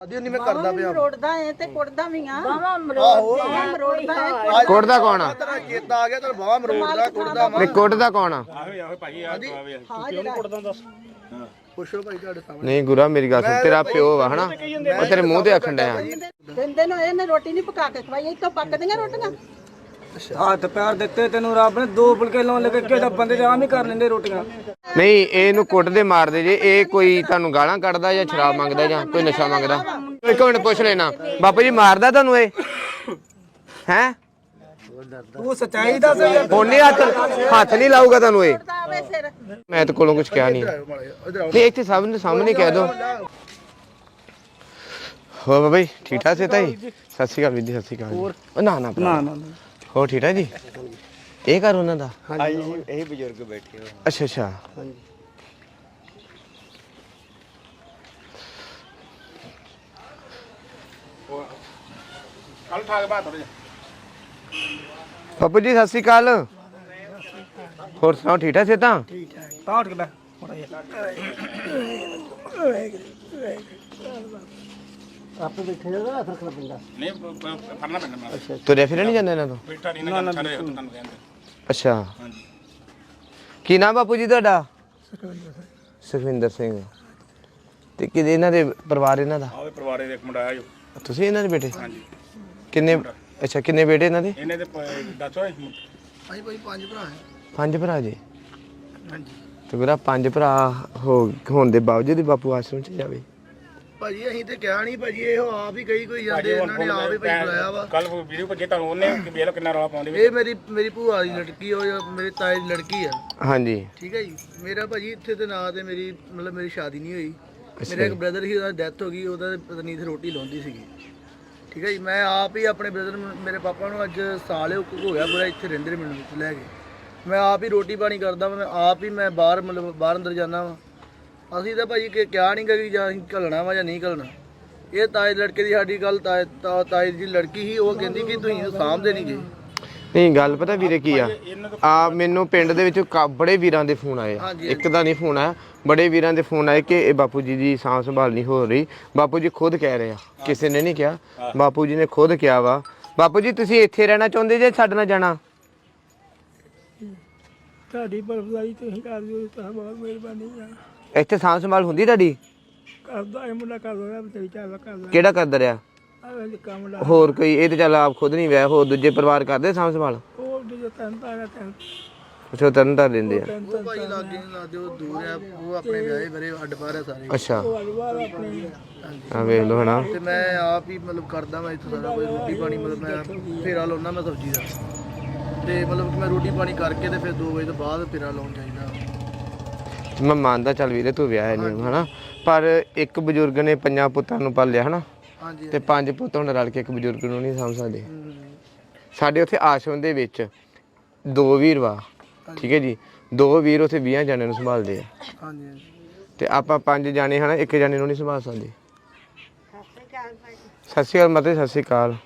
ਨਹੀਂ ਮੈਂ ਕਰਦਾ ਪਿਆ। ਰੋੜਦਾ ਏ ਤੇ ਕੁੱਟਦਾ ਵੀ ਆ। ਬਾਵਾ ਮਰੋੜ ਬਾਵਾ ਮਰੋੜਦਾ ਏ ਕੁੱਟਦਾ ਕੌਣ ਆ? ਤੇਰਾ ਚੇਤਾ ਆ ਗਿਆ ਤੈਨੂੰ ਬਾਵਾ ਮਰੋੜਦਾ ਕੁੱਟਦਾ ਨਹੀਂ ਕੁੱਟਦਾ ਕੌਣ ਆ? ਹਾਂ ਜਿਹੜਾ ਪੁੱਛੋ ਭਾਈ ਤੁਹਾਡੇ ਸਾਹਮਣੇ। ਨਹੀਂ ਗੁਰਾ ਮੇਰੀ ਗੱਲ ਸੁਣ ਤੇਰਾ ਪਿਓ ਵਾ ਹਨਾ? ਉਹ ਤੇਰੇ ਮੂੰਹ ਤੇ ਆਖਣ ਡਿਆ। ਦਿੰਦੇ ਨੂੰ ਇਹਨੇ ਰੋਟੀ ਨਹੀਂ ਪਕਾ ਕੇ ਖਵਾਈ ਇੱਥੋਂ ਪੱਕਦੀਆਂ ਰੋਟੀਆਂ। ਹੱਥ ਪੈਰ ਦਿੱਤੇ ਤੈਨੂੰ ਰੱਬ ਨੇ ਦੋ ਫੁਲਕੇ ਲਾਉਣ ਲੱਗੇ ਕਿਹੜਾ ਬੰਦੇ ਤੇ ਆਮ ਹੀ ਕਰ ਲੈਂਦੇ ਰੋਟੀਆਂ। ਨਹੀਂ ਇਹਨੂੰ ਕੁੱਟਦੇ ਮਾਰਦੇ ਜੇ ਇਹ ਕੋਈ ਤੁਹਾਨੂੰ ਗਾਲਾਂ ਕੱਢਦਾ ਜਾਂ ਸ਼ਰਾਬ ਮੰਗਦਾ ਜਾਂ ਕੋਈ ਨਸ਼ਾ ਮੰਗਦਾ? ਇੱਕ ਮਿੰਟ ਪੁੱਛ ਲੈਣਾ। ਬਾਪੂ ਜੀ ਮਾਰਦਾ ਤੁਹਾਨੂੰ ਇਹ? ਹੈ? ਤੂੰ ਸੱਚਾਈ ਦੱਸ ਹੁਣ ਨਹੀਂ ਹੱਥ ਹੱਥ ਨਹੀਂ ਲਾਊਗਾ ਤੁਹਾਨੂੰ ਇਹ? ਮੈਂ ਤਾਂ ਕੋਲੋਂ ਕੁਝ ਕਿਹਾ ਨਹੀਂ। ਨਹੀਂ ਇੱਥੇ ਸਭ ਦੇ ਸਾਹਮਣੇ ਕਹਿ ਦੋ। ਹੋ ਬਾਬਾ ਜੀ ਠੀਕ ਠਾਕ ਸੇ ਤਾਈ ਸਤਿ ਸ਼੍ਰੀ ਅਕਾਲ ਵੀਰ ਜੀ ਸਤਿ ਸ਼੍ਰੀ ਅਕਾਲ ਜੀ। ਉਹ ਨਾ ਨਾ ਨਾ ਨਾ। ਹੋ ਠੀਕ ਠਾਕ ਜੀ? ਇਹ ਘਰ ਉਹਨਾਂ ਦਾ? ਹਾਂਜੀ ਇਹ ਬਜ਼ੁਰਗ ਬੈਠੇ ਹੋ ਅੱਛਾ ਅੱਛਾ। ਹਾਂਜੀ। ਬਾਪੂ ਜੀ ਸਤਿ ਸ਼੍ਰੀ ਅਕਾਲ। ਹੋਰ ਸੁਣਾਓ ਠੀਕ ਠਾਕ ਸੇ ਤਾਂ ਤਾਂ ਉੱਠ ਕੇ ਬੈ ਥੋੜਾ ਜਿਹਾ ਆਪੇ ਬੈਠੇ ਜਗਾ ਹੱਥ ਰੱਖਣਾ ਪੈਂਦਾ। ਨਹੀਂ ਫੜਨਾ ਪੈਂਦਾ ਮੈਂ ਤੁਰਿਆ ਫਿਰਿਆ ਨਹੀਂ ਜਾਂਦਾ ਇਹਨਾਂ ਤੋਂ? ਬੇਟਾ ਨਹੀਂ ਨਾ ਛੱਡ ਰਿਹਾ ਤੁਹਾਨੂੰ ਕਹਿੰਦੇ ਅੱਛਾ। ਹਾਂਜੀ। ਕੀ ਨਾਮ ਬਾਪੂ ਜੀ ਤੁਹਾਡਾ? ਸੁਖਵਿੰਦਰ ਸਿੰਘ। ਤੇ ਕਿਹਦੇ ਇਹਨਾਂ ਦੇ ਪਰਿਵਾਰ ਇਹਨਾਂ ਦਾ? ਆਵੇ ਪਰਿਵਾਰੇ ਦੇ ਇੱਕ ਮੁੰਡਾ ਆਇਆ ਜੋ। ਤੁਸੀਂ ਇਹਨਾਂ ਦੇ ਬੇਟੇ? ਹਾਂਜੀ। ਕਿੰਨੇ ਅੱਛਾ ਕਿੰਨੇ ਬੇਟੇ ਇਹਨਾਂ ਦੇ? ਇਹਨੇ ਤੇ ਪ- ਦੱਸ ਓਏ। ਅਸੀਂ ਭਾਈ ਪੰਜ ਭਰਾ ਹਾਂ। ਪੰਜ ਭਰਾ ਜੀ। ਹਾਂਜੀ। ਤੇ ਗੁਰਾ ਪੰਜ ਭਰਾ ਹੋ ਹੋਣ ਦੇ ਬਾਵਜੂਦ ਹੀ ਬਾਪੂ ਆਸ਼ਰਮ ਚ ਜਾਵੇ। ਭਾਜੀ ਅਸੀਂ ਤੇ ਕਿਹਾ ਨਹੀਂ ਭਾਜੀ ਇਹੋ ਆਪ ਹੀ ਕਈ ਕੋਈ ਜਾਂਦੇ ਇਹਨਾਂ ਨੇ ਆਪ ਹੀ ਭਾਈ ਬੁਲਾਇਆ ਵਾ। ਕੱਲ ਵੀਡੀਓ ਭੇਜੇ ਤੁਹਾਨੂੰ ਉਹਨੇ ਕਿ ਵੇਖ ਲਓ ਕਿੰਨਾ ਰੌਲਾ ਪਾਉਂਦੇ ਵੀ ਇਹ ਮੇਰੀ ਮੇਰੀ ਭੂਆ ਦੀ ਲੜਕੀ ਉਹ ਜੋ ਮੇਰੇ ਤਾਏ ਦੀ ਲੜਕੀ ਆ। ਹਾਂਜੀ। ਠੀਕ ਹੈ ਜੀ? ਮੇਰਾ ਭਾਜੀ ਇੱਥੇ ਤੇ ਨਾ ਤੇ ਮੇਰੀ ਮਤਲਬ ਮੇਰੀ ਸ਼ਾਦੀ ਨਹੀਂ ਹੋਈ। ਮੇਰਾ ਇੱਕ ਬ੍ਰਦਰ ਸੀ ਉਹਦਾ ਡੈਥ ਹੋ ਗਈ ਉਹਦਾ ਪਤਾ ਨਹੀਂ ਇੱਥੇ ਰੋਟੀ ਲਾਉਂਦੀ ਸੀਗੀ। ਠੀਕ ਹੈ ਜੀ? ਮੈਂ ਆਪ ਹੀ ਆਪਣੇ ਬ੍ਰਦਰ ਮੇਰੇ ਪਾਪਾ ਨੂੰ ਅੱਜ ਸਾਲ ਹੋ ਹੋ ਗਿਆ ਪੂਰਾ ਇੱਥੇ ਰਹਿੰਦੇ ਨੇ ਮੈਨੂੰ ਵਿੱਚ ਲੈ ਕੇ। ਮੈਂ ਆਪ ਹੀ ਰੋਟੀ ਪਾਣੀ ਕਰਦਾ ਵਾਂ, ਮੈਂ ਆਪ ਹੀ ਮੈਂ ਬਾਹਰ ਮਤਲਬ ਬਾਹਰ ਅੰਦਰ ਜਾਂਦਾ ਵਾਂ। ਅਸੀਂ ਤਾਂ ਭਾਜੀ ਕਿ ਕਿਹਾ ਨਹੀਂ ਕਿ ਜਾਂ ਅਸੀਂ ਘੱਲਣਾ ਵਾ ਜਾਂ ਨਹੀਂ ਘੱਲਣਾ। ਇਹ ਤਾਏ ਲੜਕੇ ਦੀ ਸਾਡੀ ਗੱਲ ਤਾਏ ਤਾ- ਤਾਏ ਦੀ ਲੜਕੀ ਸੀ ਉਹ ਕਹਿੰਦੀ ਕਿ ਤੁਸੀਂ ਸਾਂਭਦੇ ਨਹੀਂ ਗਏ ਨਹੀਂ ਗੱਲ ਪਤਾ ਵੀਰੇ ਕੀ ਆ? ਆ ਮੈਨੂੰ ਪਿੰਡ ਦੇ ਵਿੱਚ ਕਾ- ਬੜੇ ਵੀਰਾਂ ਦੇ ਫੋਨ ਆਏ ਆ। ਹਾਂਜੀ, ਇੱਕ ਦਾ ਨਹੀਂ ਫੋਨ ਆਇਆ ਬੜੇ ਵੀਰਾਂ ਦੇ ਫੋਨ ਆਏ ਕਿ ਇਹ ਬਾਪੂ ਜੀ ਦੀ ਸਾਂਭ ਸੰਭਾਲ ਨਹੀਂ ਹੋ ਰਹੀ। ਬਾਪੂ ਜੀ ਖੁਦ ਕਹਿ ਰਹੇ ਆ ਕਿਸੇ ਨੇ ਨਹੀਂ ਕਿਹਾ। ਬਾਪੂ ਜੀ ਨੇ ਖੁਦ ਕਿਹਾ ਵਾ। ਬਾਪੂ ਜੀ ਤੁਸੀਂ ਇੱਥੇ ਰਹਿਣਾ ਚਾਹੁੰਦੇ ਜੇ ਸਾਡੇ ਨਾਲ ਜਾਣਾ? ਤੁਹਾਡੀ ਬਰਫਦਾਰੀ ਤੁਸੀਂ ਕਰ ਦਿਓ ਤਾਂ ਬਹੁਤ ਮਿਹਰਬਾਨੀ ਆ। ਇੱਥੇ ਸਾਂਭ ਸੰਭਾਲ ਹੁੰਦੀ ਤੁਹਾਡੀ? ਕਰਦਾ ਇਹ ਮੁੰਡਾ ਕਰ ਰਿਹਾ ਤੇ ਚੱਲ ਕਰਦਾ ਕਿਹੜਾ ਕਰਦਾ ਰਿਹਾ? ਆ ਕੰਮ ਲਾ ਹੋਰ ਕੋਈ ਇਹ ਤੇ ਚੱਲ ਆਪ ਖੁਦ ਨਹੀਂ ਵਿਆਹ ਹੋਰ ਦੂਜੇ ਪਰਿਵਾਰ ਕਰਦੇ ਸਾਂਭ ਸੰਭਾਲ? ਉਹ ਜੋ ਤੰਤਾ ਆ ਤੰਤ ਅੱਛਾ ਤਰਨ ਤਾਂ ਦਿੰਦੇ ਆ। ਉਹ ਭਾਈ ਲਾਗੇ ਨਹੀਂ ਲਾਦੇ ਉਹ ਦੂਰ ਆ ਉਹ ਆਪਣੇ ਵਿਆਹੇ ਬਰੇ ਅੱਡ ਪਾਰ ਆ ਸਾਰੇ। ਅੱਛਾ। ਵਾਰ ਆਪਣੇ। ਆ ਵੇਖ ਲਓ ਹਨਾ। ਤੇ ਮੈਂ ਆਪ ਹੀ ਮਤਲਬ ਕਰਦਾ ਮੈਂ ਇੱਥੇ ਸਾਰਾ ਕੋਈ ਰੋਟੀ ਪਾਣੀ ਮਤਲਬ ਮੈਂ ਫੇਰਾ ਲਾਉਣਾ ਮੈਂ ਸਬਜ਼ੀ ਦਾ। ਤੇ ਮਤਲਬ ਕਿ ਮੈਂ ਰੋਟੀ ਪਾਣੀ ਕਰਕੇ ਤੇ ਫਿਰ 2 ਵਜੇ ਤੋਂ ਬਾਅਦ ਫੇਰਾ ਲਾਉਣ ਚਾਹੀਦਾ ਮੈਂ ਮੰਨਦਾ ਚੱਲ ਵੀਰੇ ਤੂੰ ਵਿਆਹ ਨਹੀਂ ਹਨਾ? ਪਰ ਇੱਕ ਬਜ਼ੁਰਗ ਨੇ ਪੰਜਾਂ ਪੁੱਤਾਂ ਨੂੰ ਪਾਲਿਆ ਹਨਾ? ਹਾਂਜੀ ਤੇ ਪੰਜ ਪੁੱਤ ਹੁਣ ਰਲ ਕੇ ਇੱਕ ਬਜ਼ੁਰਗ ਨੂੰ ਨਹੀਂ ਸਮਝ ਸਕਦੇ। ਸਾਡੇ ਉੱਥੇ ਆਸ਼ਰਮ ਦੇ ਵਿੱਚ ਦੋ ਵੀਰ ਵਾ ਠੀਕ ਹੈ ਜੀ? ਦੋ ਵੀਰ ਉੱਥੇ 20 ਜਣਿਆਂ ਨੂੰ ਸੰਭਾਲਦੇ ਆ। ਹਾਂਜੀ ਹਾਂਜੀ। ਤੇ ਆਪਾਂ ਪੰਜ ਜਾਣੇ ਹਨਾ ਇੱਕ ਜਾਣੇ ਨੂੰ ਨਹੀਂ ਸੰਭਾਲ ਸਕਦੇ। ਸਤਿ ਸ਼੍ਰੀ ਅਕਾਲ ਮਤੇ ਸਤਿ ਸ਼੍ਰੀ ਅਕਾਲ।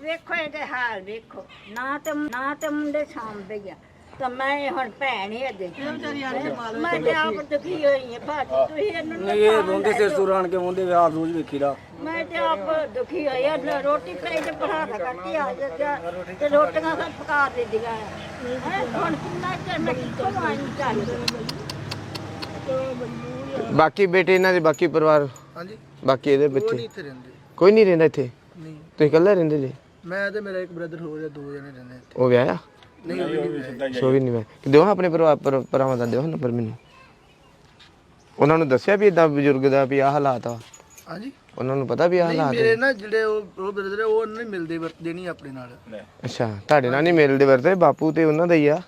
ਵੇਖੋ ਇਹਦੇ ਹਾਲ ਵੇਖੋ। ਨਾ ਤੇ ਨਾ ਤੇ ਮੁੰਡੇ ਸਾਂਭਦੇ ਆ। ਤਾਂ ਮੈਂ ਹੁਣ ਭੈਣ ਹੀ ਅਜੇ ਮੈਂ ਤੇ ਆਪ ਦੁਖੀ ਹੋਈ ਹਾਂ ਭਾਜੀ ਤੁਸੀਂ ਇਹਨੂੰ ਨਾ ਇਹ ਰੋਂਦੇ ਸਿਰ ਸੁਰ ਆਣ ਕੇ ਮੁੰਡੇ ਵਿਆਹ ਰੋਜ਼ ਵੇਖੀਦਾ ਮੈਂ ਤੇ ਆਪ ਦੁਖੀ ਹੋਈ ਹਾਂ ਲੈ ਰੋਟੀ ਪਈ ਤੇ ਬਣਾ ਦਾ ਕੱਟੀ ਆ ਜਾ ਤੇ ਰੋਟੀਆਂ ਸਭ ਪਕਾ ਦੇ ਦਿਆ ਹੈ ਹੁਣ ਕਿੰਨਾ ਚਿਰ ਮੈਂ ਕਿੱਥੋਂ ਆਈ ਚੱਲ? ਬਾਕੀ ਬੇਟੇ ਇਹਨਾਂ ਦੇ ਬਾਕੀ ਪਰਿਵਾਰ? ਹਾਂਜੀ। ਬਾਕੀ ਇਹਦੇ ਬੱਚੇ? ਇੱਥੇ ਰਹਿੰਦੇ। ਕੋਈ ਨਹੀਂ ਰਹਿੰਦਾ ਇੱਥੇ? ਨਹੀਂ। ਤੁਸੀਂ ਇਕੱਲੇ ਰਹਿੰਦੇ ਜੀ? ਮੈਂ ਤੇ ਮੇਰਾ ਇੱਕ ਬ੍ਰਦਰ ਹੋਰ ਹੈ ਦੋ ਜਣੇ ਰਹਿੰਦੇ ਇੱਥੇ। ਉਹ ਵਿਆਹਿਆ? ਨਹੀਂ ਉਹ ਵੀ ਨਹੀਂ ਵਿਆਹੇ। ਸੋ ਵੀ ਨਹੀਂ ਮੈਂ। ਦਿਓ ਆਪਣੇ ਪਰਿਵਾਰ ਪਰ- ਭਰਾਵਾਂ ਦਾ ਦਿਓ ਨੰਬਰ ਮੈਨੂੰ। ਉਹਨਾਂ ਨੂੰ ਦੱਸਿਆ ਵੀ ਇਦਾਂ ਬਜ਼ੁਰਗ ਦਾ ਵੀ ਆਹ ਹਾਲਾਤ ਆ। ਹਾਂਜੀ। ਉਹਨਾਂ ਨੂੰ ਪਤਾ ਵੀ ਆਹ ਨਹੀਂ ਹਾਲਾਤ ਮੇਰੇ ਨਾ। ਜਿਹੜੇ ਉਹ ਉਹ ਬ੍ਰਦਰ ਉਹ ਨਹੀਂ ਮਿਲਦੇ ਵਰਤਦੇ ਨਹੀਂ ਆਪਣੇ ਨਾਲ। ਅੱਛਾ ਤੁਹਾਡੇ ਨਾਲ ਨਹੀਂ ਮਿਲਦੇ ਵਰਤੇ ਬਾਪੂ ਤੇ ਉਹਨਾਂ ਦਾ ਹੀ ਆ।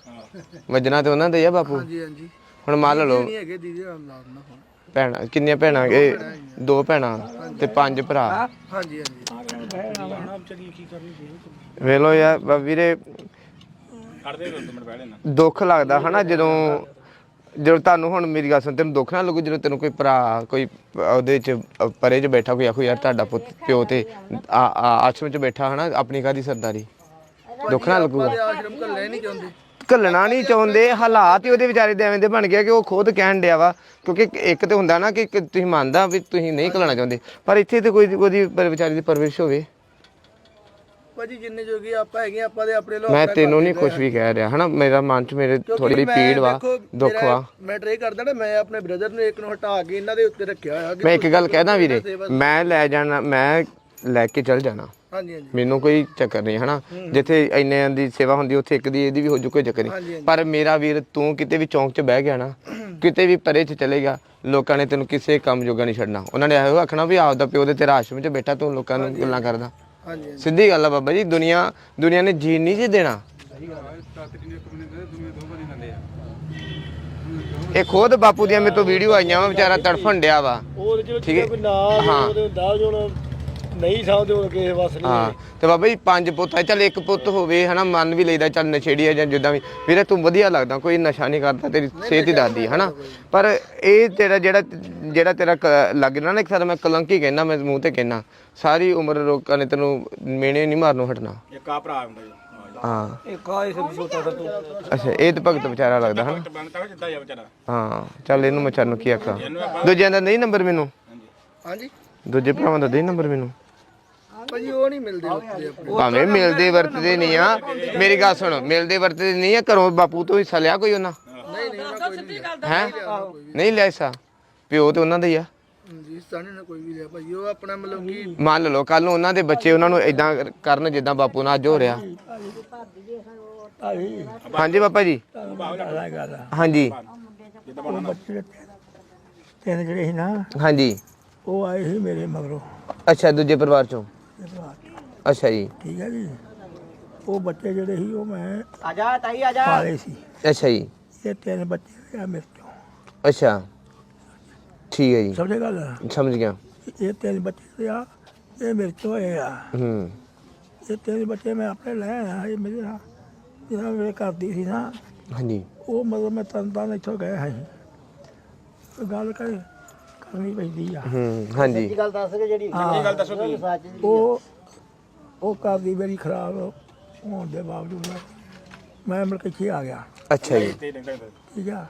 ਵਜਣਾ ਤੇ ਉਹਨਾਂ ਦਾ ਹੀ ਆ ਬਾਪੂ। ਹਾਂਜੀ ਹਾਂਜੀ। ਹੁਣ ਮੰਨ ਲਓ। ਨਹੀਂ ਹੈਗੇ ਦੀਦੀ ਨਾਲ ਨਾਲ ਨਾ ਹੁਣ। ਭੈਣਾਂ ਕਿੰਨੀਆਂ ਭੈਣਾਂ ਇਹ ਦੋ ਭੈਣਾਂ ਤੇ ਪੰਜ ਭਰਾ। ਹਾਂਜੀ ਹਾਂਜੀ। ਵੇਖ ਲਓ ਯਾਰ ਬ- ਵੀਰੇ ਖੜਦੇ ਦੋ ਮਿੰਟ ਬਹਿ ਲੈਣਾ। ਦੁੱਖ ਲੱਗਦਾ ਹਨਾ ਜਦੋਂ ਜਦੋਂ ਤੁਹਾਨੂੰ ਹੁਣ ਮੇਰੀ ਗੱਲ ਸੁਣ ਤੈਨੂੰ ਦੁੱਖ ਨਾ ਲੱਗੂ ਜਦੋਂ ਤੈਨੂੰ ਕੋਈ ਭਰਾ ਕੋਈ ਉਹਦੇ ਚ ਪਰੇ ਚ ਬੈਠਾ ਕੋਈ ਆਖੋ ਯਾਰ ਤੁਹਾਡਾ ਪੁੱਤ ਪਿਓ ਤੇ ਆ ਆ- ਆਸ਼ਰਮ ਚ ਬੈਠਾ ਹਨਾ ਆਪਣੀ ਕਾਦੀ ਸਰਦਾਰੀ? ਦੁੱਖ ਨਾ ਲੱਗੂਗਾ। ਤੇ ਆਸ਼ਰਮ ਘੱਲੇ ਨਹੀਂ ਚਾਹੁੰਦੇ। ਘੱਲਣਾ ਨਹੀਂ ਚਾਹੁੰਦੇ ਹਾਲਾਤ ਹੀ ਉਹਦੇ ਵਿਚਾਰੇ ਦੇ ਐਵੇਂ ਦੇ ਬਣ ਗਿਆ ਕਿ ਉਹ ਖੁਦ ਕਹਿਣ ਡਿਆ ਵਾ ਕਿਉਂਕਿ ਇੱਕ ਤੇ ਹੁੰਦਾ ਨਾ ਕਿ ਕਿ ਤੁਸੀਂ ਮੰਨਦਾ ਵੀ ਤੁਸੀਂ ਨਹੀਂ ਘੱਲਣਾ ਚਾਹੁੰਦੇ ਪਰ ਇੱਥੇ ਤੇ ਕੋਈ ਉਹਦੀ ਪਰ- ਵਿਚਾਰੀ ਦੀ ਪਰਵਰਿਸ਼ ਹੋਵੇ। ਭਾਜੀ ਜਿੰਨੇ ਜੋਗੀ ਆਪਾਂ ਹੈਗੇ ਆਪਾਂ ਦੇ ਆਪਣੇ ਲੋਕ ਮੈਂ ਤੈਨੂੰ ਨਹੀਂ ਕੁਝ ਵੀ ਕਹਿ ਰਿਹਾ ਹਨਾ? ਮੇਰਾ ਮਨ 'ਚ ਮੇਰੇ ਥੋੜੀ ਜਿਹੀ ਪੀੜ ਵਾ ਦੁੱਖ ਵਾ। ਮੈਂ ਟਰੇ ਕਰਦਾ ਨਾ ਮੈਂ ਆਪਣੇ ਬ੍ਰਦਰ ਨੂੰ ਇੱਕ ਨੂੰ ਹਟਾ ਕੇ ਇਹਨਾਂ ਦੇ ਉੱਤੇ ਰੱਖਿਆ ਹੋਇਆ ਮੈਂ ਇੱਕ ਗੱਲ ਕਹਿਦਾ ਵੀਰੇ ਮੈਂ ਲੈ ਜਾਣਾ ਮੈਂ ਲੈ ਕੇ ਚੱਲ ਜਾਣਾ। ਹਾਂਜੀ ਹਾਂਜੀ। ਮੈਨੂੰ ਕੋਈ ਚੱਕਰ ਨਹੀਂ ਹਨਾ? ਜਿੱਥੇ ਇੰਨਿਆਂ ਦੀ ਸੇਵਾ ਹੁੰਦੀ ਉੱਥੇ ਇੱਕ ਦੀ ਇਹਦੀ ਵੀ ਹੋ ਜੂ ਕੋਈ ਚੱਕਰ ਨਹੀਂ। ਪਰ ਮੇਰਾ ਵੀਰ ਤੂੰ ਕਿਤੇ ਵੀ ਚੌਂਕ 'ਚ ਬਹਿ ਗਿਆ ਨਾ ਕਿਤੇ ਵੀ ਪਰੇ 'ਚ ਚਲੇਗਾ ਲੋਕਾਂ ਨੇ ਤੈਨੂੰ ਕਿਸੇ ਕੰਮ ਜੋਗਾ ਨਹੀਂ ਛੱਡਣਾ। ਉਹਨਾਂ ਨੇ ਇਹੋ ਆਖਣਾ ਵੀ ਆਪਦਾ ਪਿਓ ਦੇ ਤੇਰਾ ਆਸ਼ਰਮ 'ਚ ਬੈਠਾ ਤੂੰ ਲੋਕਾਂ ਨੂੰ ਗੱਲਾਂ ਕਰਦਾ। ਹਾਂਜੀ ਹਾਂਜੀ। ਸਿੱਧੀ ਗੱਲ ਆ ਬਾਬਾ ਜੀ ਦੁਨੀਆ ਦੁਨੀਆ ਨੇ ਜੀਣ ਨਹੀਂ ਜੀ ਦੇਣਾ। ਇਹ ਖੁਦ ਬਾਪੂ ਦੀਆਂ ਮੇਰੇ ਤੋਂ ਵੀਡੀਓ ਆਈਆਂ ਵਾ ਵਿਚਾਰਾ ਤੜਫਣ ਡਿਆ ਵਾ। ਉਹਦੇ ਚ ਠੀਕ ਹੈ? ਕੋਈ ਨਾਲ ਹਾਂ। ਉਹਦੇ ਹੁੰਦਾ ਹੁਣ ਨਹੀਂ ਸਾਹਦੇ ਹੁਣ ਕਿਸੇ ਵਸ ਨਹੀਂ ਹਾਂ ਤੇ ਬਾਬਾ ਜੀ ਪੰਜ ਪੁੱਤ ਆ ਚੱਲ ਇੱਕ ਪੁੱਤ ਹੋਵੇ ਹਨਾ ਮਨ ਵੀ ਲਈਦਾ ਚੱਲ ਨਸ਼ੇੜੀ ਜਾਂ ਜਿੱਦਾਂ ਵੀ। ਵੀਰੇ ਤੂੰ ਵਧੀਆ ਲੱਗਦਾ ਕੋਈ ਨਸ਼ਾ ਨਹੀਂ ਕਰਦਾ ਤੇਰੀ ਸਿਹਤ ਹੀ ਦੱਸਦੀ ਹੈ ਹਨਾ। ਪਰ ਇਹ ਤੇਰਾ ਜਿਹੜਾ ਜਿਹੜਾ ਤੇਰਾ ਕ- ਲੱਗਣਾ ਨਾ ਇੱਕ ਸਾਰਾ ਮੈਂ ਕਲੰਕੀ ਕਹਿਣਾ ਮੈਂ ਮੂੰਹ ਤੇ ਕਹਿਣਾ ਸਾਰੀ ਉਮਰ ਲੋਕਾਂ ਨੇ ਤੈਨੂੰ ਮੇਣੇ ਨਹੀਂ ਮਾਰਨੋਂ ਹਟਣਾ। ਇੱਕ ਆ ਭਰਾ ਹੁੰਦਾ ਜੀ। ਹਾਂ। ਇੱਕ ਆ ਇਸ ਛੋਟਾ ਸਾ ਤੂੰ ਅੱਛਾ ਇਹ ਤਾਂ ਭਗਤ ਵਿਚਾਰਾ ਲੱਗਦਾ ਹਨਾ। ਤੇ ਬਣਦਾ ਜਿੱਦਾਂ ਹੀ ਆ ਵਿਚਾਰਾ। ਹਾਂ ਚੱਲ ਇਹਨੂੰ ਮੈਂ ਨੂੰ ਕੀ ਆਖਾਂ। ਦੂਜਿਆਂ ਦਾ ਨਹੀਂ ਨੰਬਰ ਮੈਨੂੰ? ਹਾਂਜੀ। ਦੂਜੇ ਭਰਾਵਾਂ ਦਾ ਦੇ ਨੰਬਰ ਮੈਨੂੰ? ਭਾਜੀ ਉਹ ਨਹੀਂ ਮਿਲਦੇ ਉੱਤੇ ਆਪਣੇ। ਭਾਵੇਂ ਮਿਲਦੇ ਵਰਤਦੇ ਨਹੀਂ ਆ। ਮੇਰੀ ਗੱਲ ਸੁਣ ਮਿਲਦੇ ਵਰਤਦੇ ਨਹੀਂ ਆ ਘਰੋਂ ਬਾਪੂ ਤੋਂ ਹਿੱਸਾ ਲਿਆ ਕੋਈ ਉਹਨਾਂ? ਨਹੀਂ ਨਹੀਂ ਉਹਨਾਂ ਕੋਈ ਨਹੀਂ ਲਿਆ। ਹੈ ਨਹੀਂ। ਲਿਆ ਹਿੱਸਾ? ਪਿਓ ਤੇ ਉਹਨਾਂ ਦਾ ਹੀ ਆ। ਜੀ ਸਾਨੇ ਨਾ ਕੋਈ ਵੀ ਲਿਆ ਭਾਜੀ ਉਹ ਆਪਣਾ ਮਤਲਬ ਕਿ ਮੰਨ ਲਓ ਕੱਲ ਨੂੰ ਉਹਨਾਂ ਦੇ ਬੱਚੇ ਉਹਨਾਂ ਨੂੰ ਇਦਾਂ ਕਰਨ ਜਿੱਦਾਂ ਬਾਪੂ ਨਾਲ ਅੱਜ ਹੋ ਰਿਹਾ। ਹਾਂਜੀ ਪਾਪਾ ਜੀ। ਹਾਂਜੀ। ਤਿੰਨ ਜਿਹੜੇ ਸੀ ਨਾ ਹਾਂਜੀ। ਉਹ ਆਏ ਸੀ ਮੇਰੇ ਮਗਰੋਂ। ਅੱਛਾ ਦੂਜੇ ਪਰਿਵਾਰ ਚੋਂ? ਅੱਛਾ ਜੀ। ਠੀਕ ਹੈ ਜੀ। ਉਹ ਬੱਚੇ ਜਿਹੜੇ ਸੀ ਉਹ ਮੈਂ ਆਜਾ ਤਾਈ ਆਜਾ ਪਾਲੇ ਸੀ। ਅੱਛਾ ਜੀ। ਇਹ ਤਿੰਨ ਬੱਚੇ ਆ ਮੇਰੇ ਤੋਂ ਅੱਛਾ। ਠੀਕ ਹੈ ਜੀ। ਸਮਝੇ ਗੱਲ? ਸਮਝ ਗਿਆ। ਇਹ ਤਿੰਨ ਬੱਚੇ ਆ ਇਹ ਮੇਰੇ ਤੋਂ ਹੋਏ ਆ। ਹੂੰ। ਇਹ ਤਿੰਨ ਬੱਚੇ ਮੈਂ ਆਪਣੇ ਲੈ ਆਇਆ ਇਹ ਮੇਰੇ ਨਾਲ। ਜਿਹੜਾ ਮੇਰੇ ਘਰ ਦੀ ਸੀ ਨਾ। ਹਾਂਜੀ। ਉਹ ਮਤਲਬ ਮੈਂ ਤਨ ਤਨ ਇੱਥੋਂ ਗਿਆ ਸੀ। ਗੱਲ ਕਰ। ਕਰਨੀ ਪੈਂਦੀ ਆ। ਹੂੰ ਹਾਂਜੀ। ਇਹ ਗੱਲ ਦੱਸੋ ਤੁਸੀਂ। ਉਹ ਉਹ ਘਰ ਦੀ ਮੇਰੀ ਖਰਾਬ ਹੋਣ ਦੇ ਬਾਵਜੂਦ ਮੈਂ ਮੁੜ ਕੇ ਇੱਥੇ ਆ ਗਿਆ। ਅੱਛਾ ਜੀ। ਠੀਕ ਆ।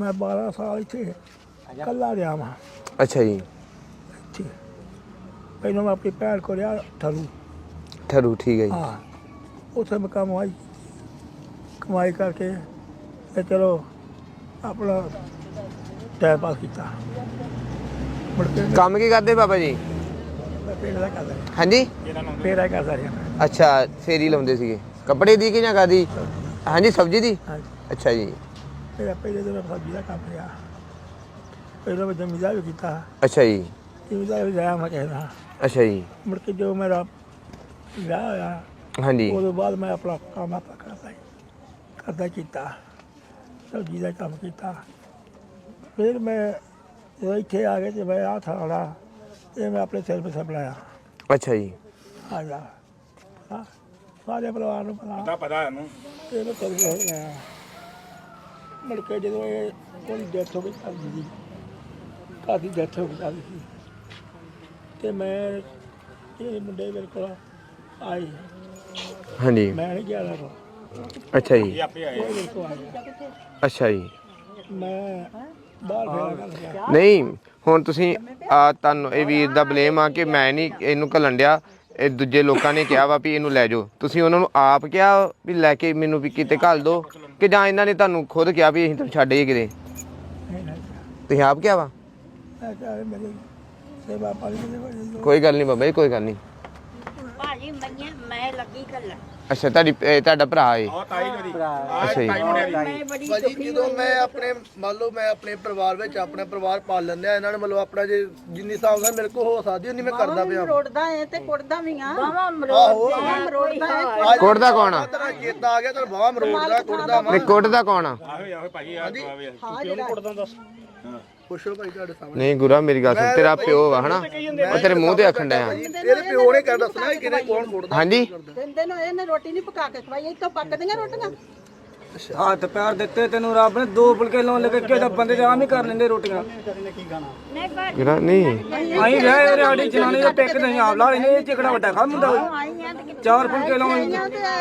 ਮੈਂ 12 ਸਾਲ ਇੱਥੇ ਇਕੱਲਾ ਰਿਹਾ ਵਾਂ। ਅੱਛਾ ਜੀ। ਇੱਥੇ। ਪਹਿਲਾਂ ਮੈਂ ਆਪਣੀ ਭੈਣ ਕੋਲ ਰਿਹਾ ਠਰੂ ਠਰੂ ਠੀਕ ਹੈ ਜੀ। ਹਾਂ। ਉੱਥੇ ਮੈਂ ਕਮਾਈ ਕਮਾਈ ਕਰਕੇ ਤੇ ਚਲੋ ਆਪਣਾ ਟਾਈਮ ਪਾਸ ਕੀਤਾ। ਮੁੜ ਕੇ ਕੰਮ ਕੀ ਕਰਦੇ ਬਾਬਾ ਜੀ? ਮੈਂ ਪੇੜ ਦਾ ਕਰਦਾ। ਰਿਹਾ ਹਾਂਜੀ ਪੇੜ ਦਾ ਕਰਦਾ ਰਿਹਾ ਮੈਂ। ਅੱਛਾ ਫੇਰੀ ਲਾਉਂਦੇ ਸੀਗੇ। ਕੱਪੜੇ ਦੀ ਕਿ ਜਾਂ ਕਾਦੀ ਹਾਂਜੀ ਸਬਜ਼ੀ ਦੀ? ਹਾਂਜੀ। ਅੱਛਾ ਜੀ। ਮੇਰਾ ਪਹਿਲੇ ਦਿਨ ਸਬਜ਼ੀ ਦਾ ਕੰਮ ਰਿਹਾ। ਪਹਿਲਾਂ ਮੈਂ ਜ਼ਮੀਦਾਰ ਵੀ ਕੀਤਾ। ਅੱਛਾ ਜੀ। ਜ਼ਮੀਦਾਰ ਵੀ ਰਿਹਾ ਮੈਂ ਕਹਿੰਦਾ ਅੱਛਾ ਜੀ। ਮੁੜ ਕੇ ਜੋ ਮੇਰਾ ਵਿਆਹ ਹੋਇਆ ਹਾਂਜੀ। ਉਦੋਂ ਬਾਅਦ ਮੈਂ ਆਪਣਾ ਕੰਮ ਆਪਣਾ ਕਰਦਾ ਕਰਦਾ ਕੀਤਾ। ਸਬਜ਼ੀ ਦਾ ਕੰਮ ਕੀਤਾ। ਫਿਰ ਮੈਂ ਜਦੋਂ ਇੱਥੇ ਆ ਕੇ ਤੇ ਮੈਂ ਆਹ ਥਾੜਾ ਇਹ ਮੈਂ ਆਪਣੇ ਸਿਰ 'ਤੇ ਸੰਭਲਾਇਆ ਅੱਛਾ ਜੀ। ਆ ਜਾ। ਹਾਂ ਸਾਰੇ ਪਰਿਵਾਰ ਨੂੰ ਪਤਾ। ਪਤਾ ਪਤਾ ਇਹਨੂੰ। ਇਹ ਮੈਂ ਚੱਲ ਗਿਆ ਮੁੜ ਕੇ ਜਦੋਂ ਇਹ ਕੋਈ ਡੈਥ ਹੋ ਗਈ ਕਰਦੀ ਦੀ ਕਾਦੀ ਡੈਥ ਹੋ ਗਈ ਕਰਦੀ ਸੀ। ਤੇ ਮੈਂ ਇਹ ਮੁੰਡੇ ਮੇਰੇ ਕੋਲ ਆਏ। ਹਾਂਜੀ। ਮੈਂ ਨਹੀਂ ਗਿਆ ਲੜੋ ਅੱਛਾ ਜੀ। ਇਹ ਆਪੇ ਆਏ। ਉਹ ਮੇਰੇ ਕੋਲ ਆਏ। ਅੱਛਾ ਜੀ। ਮੈਂ ਬਾਹਰ ਫੇਰ ਨਹੀਂ ਹੁਣ ਤੁਸੀਂ ਆ ਤੁਹਾਨੂੰ ਇਹ ਵੀਰ ਦਾ ਬਲੇਮ ਆ ਕਿ ਮੈਂ ਨਹੀਂ ਇਹਨੂੰ ਘੱਲਣ ਡਿਆ। ਇਹ ਦੂਜੇ ਲੋਕਾਂ ਨੇ ਕਿਹਾ ਵਾ ਵੀ ਇਹਨੂੰ ਲੈ ਜਾਓ। ਤੁਸੀਂ ਉਹਨਾਂ ਨੂੰ ਆਪ ਕਿਹਾ ਵੀ ਲੈ ਕੇ ਮੈਨੂੰ ਵੀ ਕਿਤੇ ਘੱਲ ਦੋ ਕਿ ਜਾਂ ਇਹਨਾਂ ਨੇ ਤੁਹਾਨੂੰ ਖੁਦ ਕਿਹਾ ਵੀ ਅਸੀਂ ਤੁਹਾਨੂੰ ਛੱਡ ਜਾਈਏ ਕਿਤੇ? ਨਹੀਂ ਨਹੀਂ। ਤੁਸੀਂ ਆਪ ਕਿਹਾ ਵਾ? ਮੈਂ ਕਿਹਾ ਮੇਰੇ ਸੇਵਾ ਪਾਣੀ ਦੇ ਵਜੇ ਕੋਈ ਗੱਲ ਨਹੀਂ ਬਾਬਾ ਜੀ ਕੋਈ ਗੱਲ ਨਹੀਂ। ਭਾਜੀ ਮੈਂ ਲੱਗੀ ਕੱਲਾ ਅੱਛਾ ਤੁਹਾਡੀ ਇਹ ਤੁਹਾਡਾ ਭਰਾ ਏ? ਆ ਤਾਈ ਮੇਰੀ ਅੱਛਾ ਜੀ। ਮੈਂ ਬੜੀ ਭਾਜੀ ਜਦੋਂ ਮੈਂ ਆਪਣੇ ਮੰਨ ਲਓ ਮੈਂ ਆਪਣੇ ਪਰਿਵਾਰ ਵਿੱਚ ਆਪਣਾ ਪਰਿਵਾਰ ਪਾਲ ਲੈਂਦਾ ਇਹਨਾਂ ਨੇ ਮਤਲਬ ਆਪਣਾ ਜੇ ਜਿੰਨੀ ਹਿਸਾਬ ਨਾਲ ਮੇਰੇ ਕੋਲ ਹੋ ਸਕਦੀ ਉਨੀ ਮੈਂ ਕਰਦਾ ਪਿਆ। ਰੋੜਦਾ ਏ ਤੇ ਕੁੜਦਾ ਵੀ ਆ। ਬਾਵਾ ਮਰੋੜ ਰੋੜਦਾ ਏ ਕੁੱਟਦਾ ਕੌਣ ਆ? ਤੇਰਾ ਚੇਤਾ ਆ ਗਿਆ ਤੇ ਬਾਹ ਮਰੋੜਦਾ ਕੁੜਦਾ ਨਹੀਂ ਕੁੱਟਦਾ ਕੌਣ ਆ? ਆਹੋ ਆਹੋ ਭਾਜੀ ਆ ਆਵੇ ਪੁੱਛੋ ਭਾਈ ਤੁਹਾਡੇ ਸਾਹਮਣੇ। ਨਹੀਂ ਗੁਰਾ ਮੇਰੀ ਗੱਲ ਸੁਣ ਤੇਰਾ ਪਿਓ ਵਾ ਹਨਾ? ਉਹ ਤੇਰੇ ਮੂੰਹ ਤੇ ਆਖਣ ਡਿਆ। ਇਹਦੇ ਪਿਓ ਨੇ ਕਰ ਦੱਸਣਾ ਕਿ ਕਿਹਨੇ ਕੌਣ ਹਾਂਜੀ। ਦਿੰਦੇ ਨੂੰ ਇਹਨੇ ਰੋਟੀ ਨਹੀਂ ਪਕਾ ਕੇ ਖਵਾਈ ਇੱਥੋਂ ਪੱਕਦੀਆਂ ਰੋਟੀਆਂ। ਹੱਥ ਪੈਰ ਦਿੱਤੇ ਤੈਨੂੰ ਰੱਬ ਨੇ ਦੋ ਫੁਲਕੇ ਲਾਉਣ ਲੱਗੇ ਕਿਹਦਾ ਬੰਦੇ ਤੇ ਆਮ ਹੀ ਕਰ ਲੈਂਦੇ ਰੋਟੀਆਂ। ਗੁਰਾ ਨਹੀਂ। ਵਿਆਹ ਇਹ ਸਾਡੀ ਜਨਾਨੀ ਦਾ ਪਿੱਕ ਨਹੀਂ ਆਪ ਲਾ ਲੈਨੇ ਇਹ ਚ ਕਿਹੜਾ ਵੱਡਾ। ਆਈ ਆਂ ਤੇ ਚਾਰ ਫੁਲਕੇ ਲਾਉਣ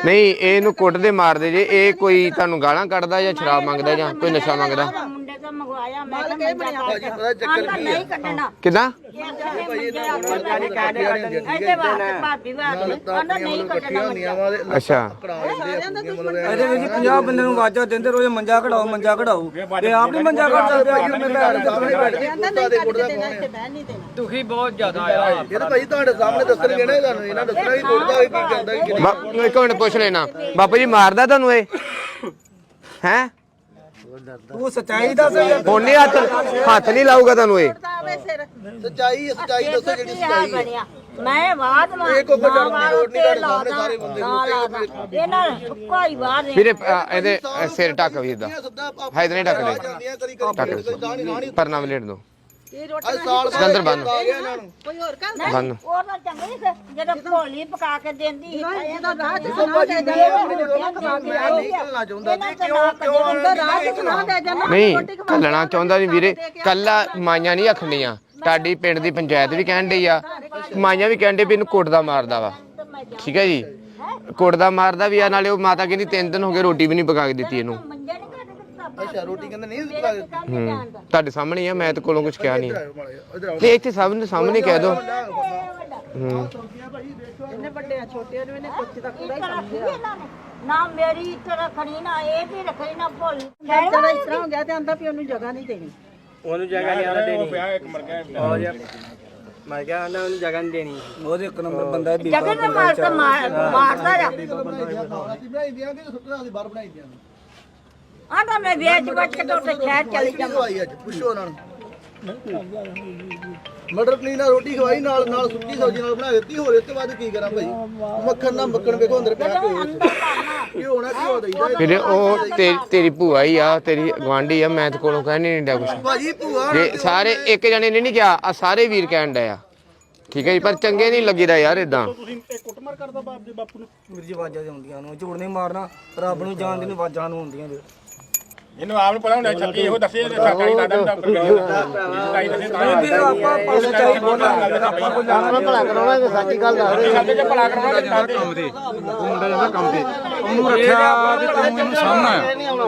ਨਹੀਂ ਇਹਨੂੰ ਕੁੱਟਦੇ ਮਾਰਦੇ ਜੇ ਇਹ ਕੋਈ ਤੁਹਾਨੂੰ ਗਾਲਾਂ ਕੱਢਦਾ ਜਾਂ ਸ਼ਰਾਬ ਮੰਗਦਾ ਜਾਂ ਕੋਈ ਨਸ਼ਾ ਮੰਗਦਾ? ਮੁੰਡੇ ਮੰਗਵਾਇਆ ਮੈਂ ਕਿਹਾ ਮੰਜਾ ਭਾਜੀ ਪਤਾ ਚੱਕਰ ਆਂਦਾ ਕੀ ਨਹੀਂ ਕੱਢਣਾ। ਕਿਦਾਂ? ਇਹਦੇ ਵਾਸਤੇ ਭਾਬੀ ਵਾਸਤੇ ਆਂਦਾ ਨਹੀਂ ਕੱਢਣਾ ਹੁੰਦੀਆਂ ਵਾ ਤੇ ਅੱਛਾ ਕੜਾ ਲੈਂਦੇ ਆ ਫੁਲਕੇ ਮਤਲਬ ਇਹ ਇਹਦੇ ਵਿੱਚ 50 ਬੰਦੇ ਨੂੰ ਆਵਾਜ਼ਾਂ ਦਿੰਦੇ ਰੋਜ਼ ਮੰਜਾ ਕਢਾਓ ਮੰਜਾ ਕਢਾਓ। ਤੇ ਆਪ ਨਹੀਂ ਮੰਜਾ ਕੱਢ ਸਕਦੇ ਕੇ ਦੁਖੀ ਬਹੁਤ ਜ਼ਿਆਦਾ ਆ ਇਹ ਤਾਂ ਭਾਈ ਤੁਹਾਡੇ ਸਾਹਮਣੇ ਦੱਸਣਗੇ ਨਾ ਇਹ ਤੁਹਾਨੂੰ ਇਹਨਾਂ ਦੱਸਣਾ ਕਿ ਕੁੱਟਦਾ ਕੀ ਕਰਦਾ ਕੀ ਬਾ- ਇੱਕ ਮਿੰਟ ਪੁੱਛ ਲੈਣਾ। ਬਾਪੂ ਜੀ ਮਾਰਦਾ ਤੁਹਾਨੂੰ ਇਹ? ਹੈ? ਤੂੰ ਸੱਚਾਈ ਦੱਸ ਹੁਣ ਨਹੀਂ ਹੱਥ ਹੱਥ ਨਹੀਂ ਲਾਊਗਾ ਤੁਹਾਨੂੰ ਇਹ। ਆਵੇ ਸਿਰ ਸੱਚਾਈ ਹੈ, ਸੱਚਾਈ ਦੱਸੋ ਜਿਹੜੀ ਸੱਚਾਈ ਹੈ। ਬਣਿਆ? ਮੈਂ ਬਾਅਦ ਮਾ ਇਹ ਕੋਈ ਡਰਨ ਦੀ ਲੋੜ ਨਹੀਂ, ਸਾਹਮਣੇ ਸਾਰੇ ਬੰਦੇ ਇਹਨਾਂ ਨੇ ਸੁੱਕਾ ਹੀ ਬਾਹਰ ਨੇ ਵੀਰੇ ਅ, ਇਹਦੇ ਅ, ਸਿਰ ਢੱਕ ਵੀਰ ਦਾ। ਸਿੱਧਾ ਹੈ ਇਤਨੇ ਢੱਕ ਕਦੀ ਢੱਕ ਰਾਣੀ ਪਰਨਾ ਵੀ ਲੇਟ ਦੋ ਇਹ ਰੋਟੀ ਅੱਜ ਸਾਲ ਸਿਕੰਦਰ ਬੰਨ। ਆ ਗਿਆ ਇਹਨਾਂ ਨੂੰ। ਕੋਈ ਹੋਰ ਕਰ ਬੰਨ ਉਹ ਤਾਂ ਚੰਗੀ ਸੀ ਜਦੋਂ ਭੋਲੀ ਪਕਾ ਕੇ ਦਿੰਦੀ ਸੀ ਇਹਦਾ ਰਾਹ ਚ ਸੁਣਾ ਦੇ ਮੈਂ ਨਹੀਂ ਕਰਨਾ ਚਾਹੁੰਦਾ ਤੇ ਕਿਉਂ ਕਿਉਂ ਰਾਹ ਚ ਸੁਣਾ ਦੇ ਜਾਣਾ ਨਹੀਂ ਕੱਲਣਾ ਚਾਹੁੰਦਾ ਨਹੀਂ ਵੀਰੇ ਕੱਲਾ ਮਾਈਆਂ ਨਹੀਂ ਆਖਣੀਆਂ। ਤੁਹਾਡੀ ਪਿੰਡ ਦੀ ਪੰਚਾਇਤ ਵੀ ਕਹਿਣ ਡਈ ਆ ਮਾਈਆਂ ਵੀ ਕਹਿਣ ਡੇ ਵੀ ਇਹਨੂੰ ਕੁੱਟਦਾ ਮਾਰਦਾ ਵਾ। ਠੀਕ ਹੈ ਜੀ? ਕੁੱਟਦਾ ਮਾਰਦਾ ਵੀ ਆ ਨਾਲੇ ਉਹ ਮਾਤਾ ਕਹਿੰਦੀ ਤਿੰਨ ਦਿਨ ਹੋ ਗਏ ਰੋਟੀ ਵੀ ਨਹੀਂ ਪਕਾ ਕੇ ਦਿੱਤੀ ਇਹਨੂੰ। ਮੰਜੇ ਅੱਛਾ ਰੋਟੀ ਕਹਿੰਦੇ ਨਹੀਂ ਦਿੱਤਾ ਹੂੰ। ਤੁਹਾਡੇ ਸਾਹਮਣੇ ਹੀ ਆ ਮੈਂ ਤੇ ਕੋਲੋਂ ਕੁਝ ਕਿਹਾ ਨਹੀਂ। ਇਧਰ ਆਓ ਨਹੀਂ ਇੱਥੇ ਸਭ ਦੇ ਸਾਹਮਣੇ ਕਹਿ ਦੋ ਹੂੰ। ਇਹਨੇ ਵੱਡੇ ਛੋਟੇ ਨੂੰ ਇਹਨੇ ਕੁੱਤੇ ਦਾ ਕੂੜਾ ਹੀ ਸਮਝਿਆ। ਨੇ। ਨਾ ਮੇਰੀ ਇੱਜ਼ਤ ਰੱਖਣੀ ਨਾ ਇਹ ਵੀ ਰੱਖਣੀ ਨਾ ਭੋਲੀ। ਜਦੋਂ ਇਸ ਤਰ੍ਹਾਂ ਹੋ ਗਿਆ ਤੇ ਆਂਦਾ ਵੀ ਉਹਨੂੰ ਜਗ੍ਹਾ ਨਹੀਂ ਦੇਣੀ। ਉਹਨੂੰ ਜਗ੍ਹਾ ਨਹੀਂ ਆਣਾ ਦੇਣੀ। ਪਿਆ ਇੱਕ ਮਰ ਗਿਆ ਮੈਂ ਕਿਹਾ ਆਂਦਾ ਉਹਨੂੰ ਜਗ੍ਹਾ ਨਹੀਂ ਦੇਣੀ। ਉਹਦੇ ਇੱਕ ਨੰਬਰ ਬੰਦਾ ਹੈ ਜਗਨ ਨੇ ਮਾਰ ਕੇ ਮਾਰ- ਮਾਰਦਾ ਜਾ। ਅਸੀਂ ਬਣਾਈ ਦਿਆਂਗੇ ਤੇ ਸੁੱਟਣਾ ਅਸੀਂ ਬਾਹਰ ਬਣਾਈ ਦਿਆਂਗੇ ਆਂਦਾ ਮੈਂ ਵੇਚ ਬੱਚ ਕੇ ਤੋਂ ਸ਼ਹਿਰ ਚਲੀ ਜਾਵਾਂ। ਖਵਾਈ ਅੱਜ? ਪੁੱਛੋ ਉਹਨਾਂ ਨੂੰ। ਮਟਰ ਪਨੀਰ ਨਾਲ ਰੋਟੀ ਖਵਾਈ ਨਾਲ ਨਾਲ ਸੁੱਕੀ ਸਬਜ਼ੀ ਨਾਲ ਬਣਾ ਦਿੱਤੀ। ਹੋਰ ਇਸ ਤੋਂ ਬਾਅਦ ਕੀ ਕਰਾਂ ਭਾਈ? ਮੱਖਣ ਨਾਲ ਮੱਖਣ ਵੇਖੋ ਅੰਦਰ ਪਿਆ ਕਿਉਂ ਕੀ ਹੋਣਾ ਕੀ ਹੋ ਦਈਦਾ ਵੀਰੇ ਉਹ ਤੇ- ਤੇਰੀ ਭੂਆ ਹੀ ਆ ਤੇਰੀ ਗਵਾਂਢੀ ਆ ਮੈਂ ਤੇ ਕੋਲੋਂ ਕਹਿ ਨਹੀਂ ਡਿਆ ਕੁਛ। ਭਾਜੀ ਭੂਆ ਜੇ ਸਾਰੇ ਇੱਕ ਜਣੇ ਨੇ ਨਹੀਂ ਕਿਹਾ ਆ ਸਾਰੇ ਵੀਰ ਕਹਿਣ ਡਏ ਆ। ਠੀਕ ਹੈ ਜੀ ਪਰ ਚੰਗੇ ਨਹੀਂ ਲੱਗੀਦਾ ਯਾਰ ਇਦਾਂ ਵੀਰ ਜੀ ਆਵਾਜ਼ਾਂ ਤੇ ਹੁੰਦੀਆਂ ਨੂੰ ਝੂਠ ਨਹੀਂ ਮਾਰਨਾ। ਰੱਬ ਨੂੰ ਜਾਣਦੇ ਨੂੰ ਆਵਾਜ਼ਾਂ ਨੂੰ ਹੁੰਦੀਆਂ ਜੀ। ਇਹਨੂੰ ਆਪ ਨੂੰ ਪਤਾ ਹੁੰਦਾ ਛੱਕੀ ਇਹੋ ਦੱਸੇ ਤੇ ਸਰਕਾਰੀ ਦਾਦਾ ਨੂੰ ਡਾਕਟਰ ਕਹਿੰਦਾ ਸੱਚਾਈ ਦੱਸੇ ਤਾਂ ਵੀਰ ਆਪਾਂ ਆਪਾਂ ਸੱਚਾਈ ਬੋਲਾਂਗੇ ਆਪਾਂ ਕੋਈ ਜਾਣਾ ਭਲਾ ਕਰਾਉਣਾ ਤੇ ਸੱਚੀ ਗੱਲ ਦੱਸ ਸਾਡੇ ਜੇ ਭਲਾ ਕਰਾਉਣਾ ਤੇ ਦੱਸ ਦੇ ਉਹਨੂੰ ਰੱਖਿਆ ਤੇ ਤੂੰ ਇਹਨੂੰ ਸਾਹਮਣਾ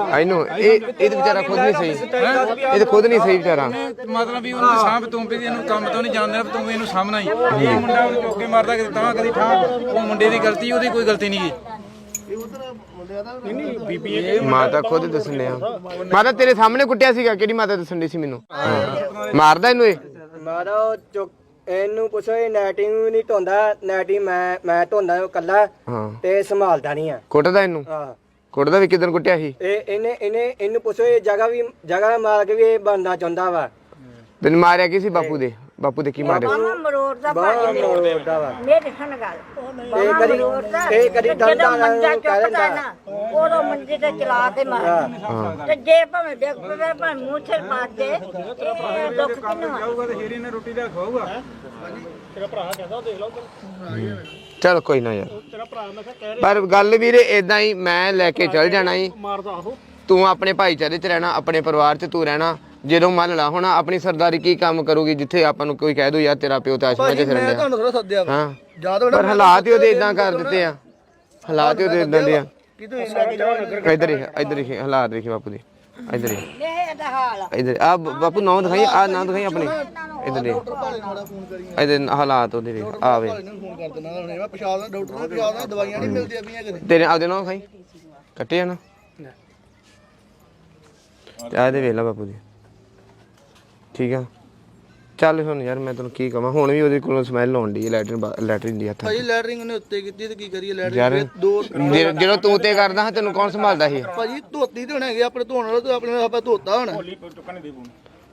ਆ ਇਹਨੂੰ ਇਹ ਇਹ ਤੇ ਵਿਚਾਰਾ ਖੁਦ ਨਹੀਂ ਸਹੀ। ਇਹ ਤੇ ਖੁਦ ਨਹੀਂ ਸਹੀ ਵਿਚਾਰਾ। ਮਤਲਬ ਵੀ ਉਹਨੂੰ ਸਾਂਭ ਤੂੰ ਵੀ ਇਹਨੂੰ ਕੰਮ ਤੋਂ ਨਹੀਂ ਜਾਣਦਾ ਤੂੰ ਇਹਨੂੰ ਸਾਹਮਣਾ ਹੀ। ਇਹ ਮੁੰਡਾ ਉਹਨੂੰ ਚੁੱਕ ਕੇ ਮਾਰਦਾ ਕਿਤੇ ਤਾਂ ਕਦੀ ਠਾਂ ਉਹ ਮੁੰਡੇ ਦੀ ਗਲਤੀ ਉਹਦੀ ਕੋਈ ਗਲਤੀ ਨਹੀਂ ਗੀ। ਮਾਤਾ ਖੁਦ ਦੱਸਣ ਡਿਆ। ਮਾਤਾ ਤੇਰੇ ਸਾਹਮਣੇ ਕੁੱਟਿਆ ਸੀਗਾ ਕਿਹੜੀ ਮਾਤਾ ਦੱਸਣ ਦੀ ਸੀ ਮੈਨੂੰ। ਮਾਰਦਾ ਇਹਨੂੰ ਇਹ? ਮਾਰੋ ਚੁੱਕ ਇਹਨੂੰ ਪੁੱਛੋ ਇਹ ਨੈਟਿੰਗ ਨਹੀਂ ਧੋਂਦਾ ਨੈਟਿੰਗ ਮੈਂ ਮੈਂ ਧੋਂਦਾ ਉਹ ਕੱਲਾ ਹਾਂ। ਤੇ ਸੰਭਾਲਦਾ ਨਹੀਂ ਆ। ਕੁੱਟਦਾ ਇਹਨੂੰ? ਹਾਂ। ਕੁੱਟਦਾ ਵੀ ਕਿਦਨ ਕੁੱਟਿਆ ਸੀ? ਇਹ ਇਹਨੇ ਇਹਨੇ ਇਹਨੂੰ ਪੁੱਛੋ ਇਹ ਜਗ੍ਹਾ ਵੀ ਜਗ੍ਹਾ ਮਾਰ ਕੇ ਵੀ ਇਹ ਬਣਨਾ ਚਾਹੁੰਦਾ ਵਾ। ਤੈਨੂੰ ਮਾਰਿਆ ਕੀ ਸੀ ਬਾਪੂ ਦੇ? ਬਾਪੂ ਦੇ ਕੀ ਮਾਰਿਆ ਬਾਹਾਂ ਮਰੋੜ ਦਾ ਭਾਜੀ ਮੋੜਦਾ ਵਾ। ਮੇਰੀ ਸੁਣ ਗੱਲ। ਇਹ ਕਦੀ ਇਹ ਕਦੀ ਡਰਦਾ ਮੰਜਾ ਨਾ ਕਹਿ ਦਿੰਦਾ। ਨਾ ਉਦੋਂ ਮੰਜੇ ਤੇ ਚਲਾ ਕੇ ਮਾਰ। ਤੇ ਜੇ ਭਾਵੇਂ ਡਿੱਗ ਪਵੇ ਭਾਵੇਂ ਮੂੰਹ ਸਿਰ ਮਾਰ ਦੇ ਇਹ ਦੁੱਖ ਕਿੰਨੂੰ ਆ? ਤੇ ਫੇਰ ਇਹਨੇ ਰੋਟੀ ਦਾ ਖਵਾਊਗਾ। ਚਲ ਕੋਈ ਨਾ ਯਾਰ। ਪਰ ਗੱਲ ਵੀਰੇ ਇਦਾਂ ਹੀ ਮੈਂ ਲੈ ਕੇ ਚੱਲ ਜਾਣਾ ਹੀ ਤੂੰ ਆਪਣੇ ਭਾਈਚਾਰੇ 'ਚ ਰਹਿਣਾ ਆਪਣੇ ਪਰਿਵਾਰ 'ਚ ਤੂੰ ਰਹਿਣਾ। ਜਦੋਂ ਮੰਨ ਲਾ ਹੁਣ ਆਪਣੀ ਸਰਦਾਰੀ ਕੀ ਕੰਮ ਕਰੂਗੀ ਜਿੱਥੇ ਆਪਾਂ ਨੂੰ ਕੋਈ ਕਹਿ ਦੋ ਯਾਰ ਤੇਰਾ ਪਿਓ ਤਾਂ ਆਸ਼ਰਮ 'ਚ ਫਿਰਨ ਮੈਂ ਡਿਆ। ਤੁਹਾਨੂੰ ਥੋੜਾ ਸੱਦਿਆ ਵਾ। ਹਾਂ। ਯਾਦ ਹੋਣਾ ਪਰ ਹਾਲਾਤ ਹੀ ਉਹਦੇ ਇਦਾਂ ਕਰ ਦਿੱਤੇ ਆ। ਹਾਲਾਤ ਹੀ ਉਹਦੇ ਇਦਾਂ ਦੇ ਆ। ਕਿ ਤੂੰ ਇੰਨਾ ਇੱਧਰ ਹੀ ਇੱਧਰ ਹੀ ਹਾਲਾਤ ਦੇਖੀ ਬਾਪੂ ਦੇ ਇੱਧਰ ਹੀ ਇਹ ਇਹਦਾ ਹਾਲ ਆ। ਇੱਧਰ ਆ ਬਾਪੂ ਨਾਂ ਦਿਖਾਈ ਆ ਨਾਂ ਦਿਖਾਈ ਆਪਣੇ। ਇੱਧਰ ਦੇ ਭਾਲੇ ਨਾਲ ਫੋਨ ਕਰੀ ਇੱਧਰ ਹਾਲਾਤ ਉਹਦੇ ਵੇਖ ਆਵੇ ਭਾਲੇ ਨੂੰ ਫੋਨ ਕਰ ਦਿੰਦਾ ਹੁਣੇ ਮੈਂ ਪਛਾਣ ਡਾਕਟਰ ਨੂੰ ਪਛਾਣ ਦਵਾਈਆਂ ਨਹੀਂ ਮਿਲਦੀਆਂ ਪਈਆਂ ਕਿਤੇ। ਤੇਰੇ ਆਪਦੇ ਨਾਂ ਦਿਖਾਈ? ਕੱਟੇ ਆ ਨਾ? ਤੇ ਆ ਦੇ ਵੇਖ ਲਾ ਬਾਪੂ ਦੀ। ਠੀਕ ਆ। ਚੱਲ ਹੁਣ ਯਾਰ ਮੈਂ ਤੈਨੂੰ ਕੀ ਕਹਾਂ ਹੁਣ ਵੀ ਉਹਦੇ ਕੋਲੋਂ ਸਮੈਲ ਆਉਣ ਦੀ ਲੈਟਰਿਨ ਲੈਟਰਿਨ ਦੀ ਹੱਥਾਂ। ਭਾਜੀ ਲੈਟਰਿੰਗ ਉਹਨੇ ਉੱਤੇ ਕੀਤੀ ਤੇ ਕੀ ਕਰੀਏ ਯਾਰ ਲੈਟਰਿੰਗ ਦੋ ਜੇ- ਜਦੋਂ ਤੂੰ ਤੇ ਕਰਦਾ ਹਾਂ ਤੈਨੂੰ ਕੌਣ ਸੰਭਾਲਦਾ ਸੀ? ਭਾਜੀ ਧੋਤੀ ਤੇ ਹੁਣ ਹੈਗੇ ਆਪਣੇ ਧੋਣ ਵਾਲਾ ਤੇ ਆਪਣੇ ਆਪਾਂ ਧੋਤਾ ਹੁਣ।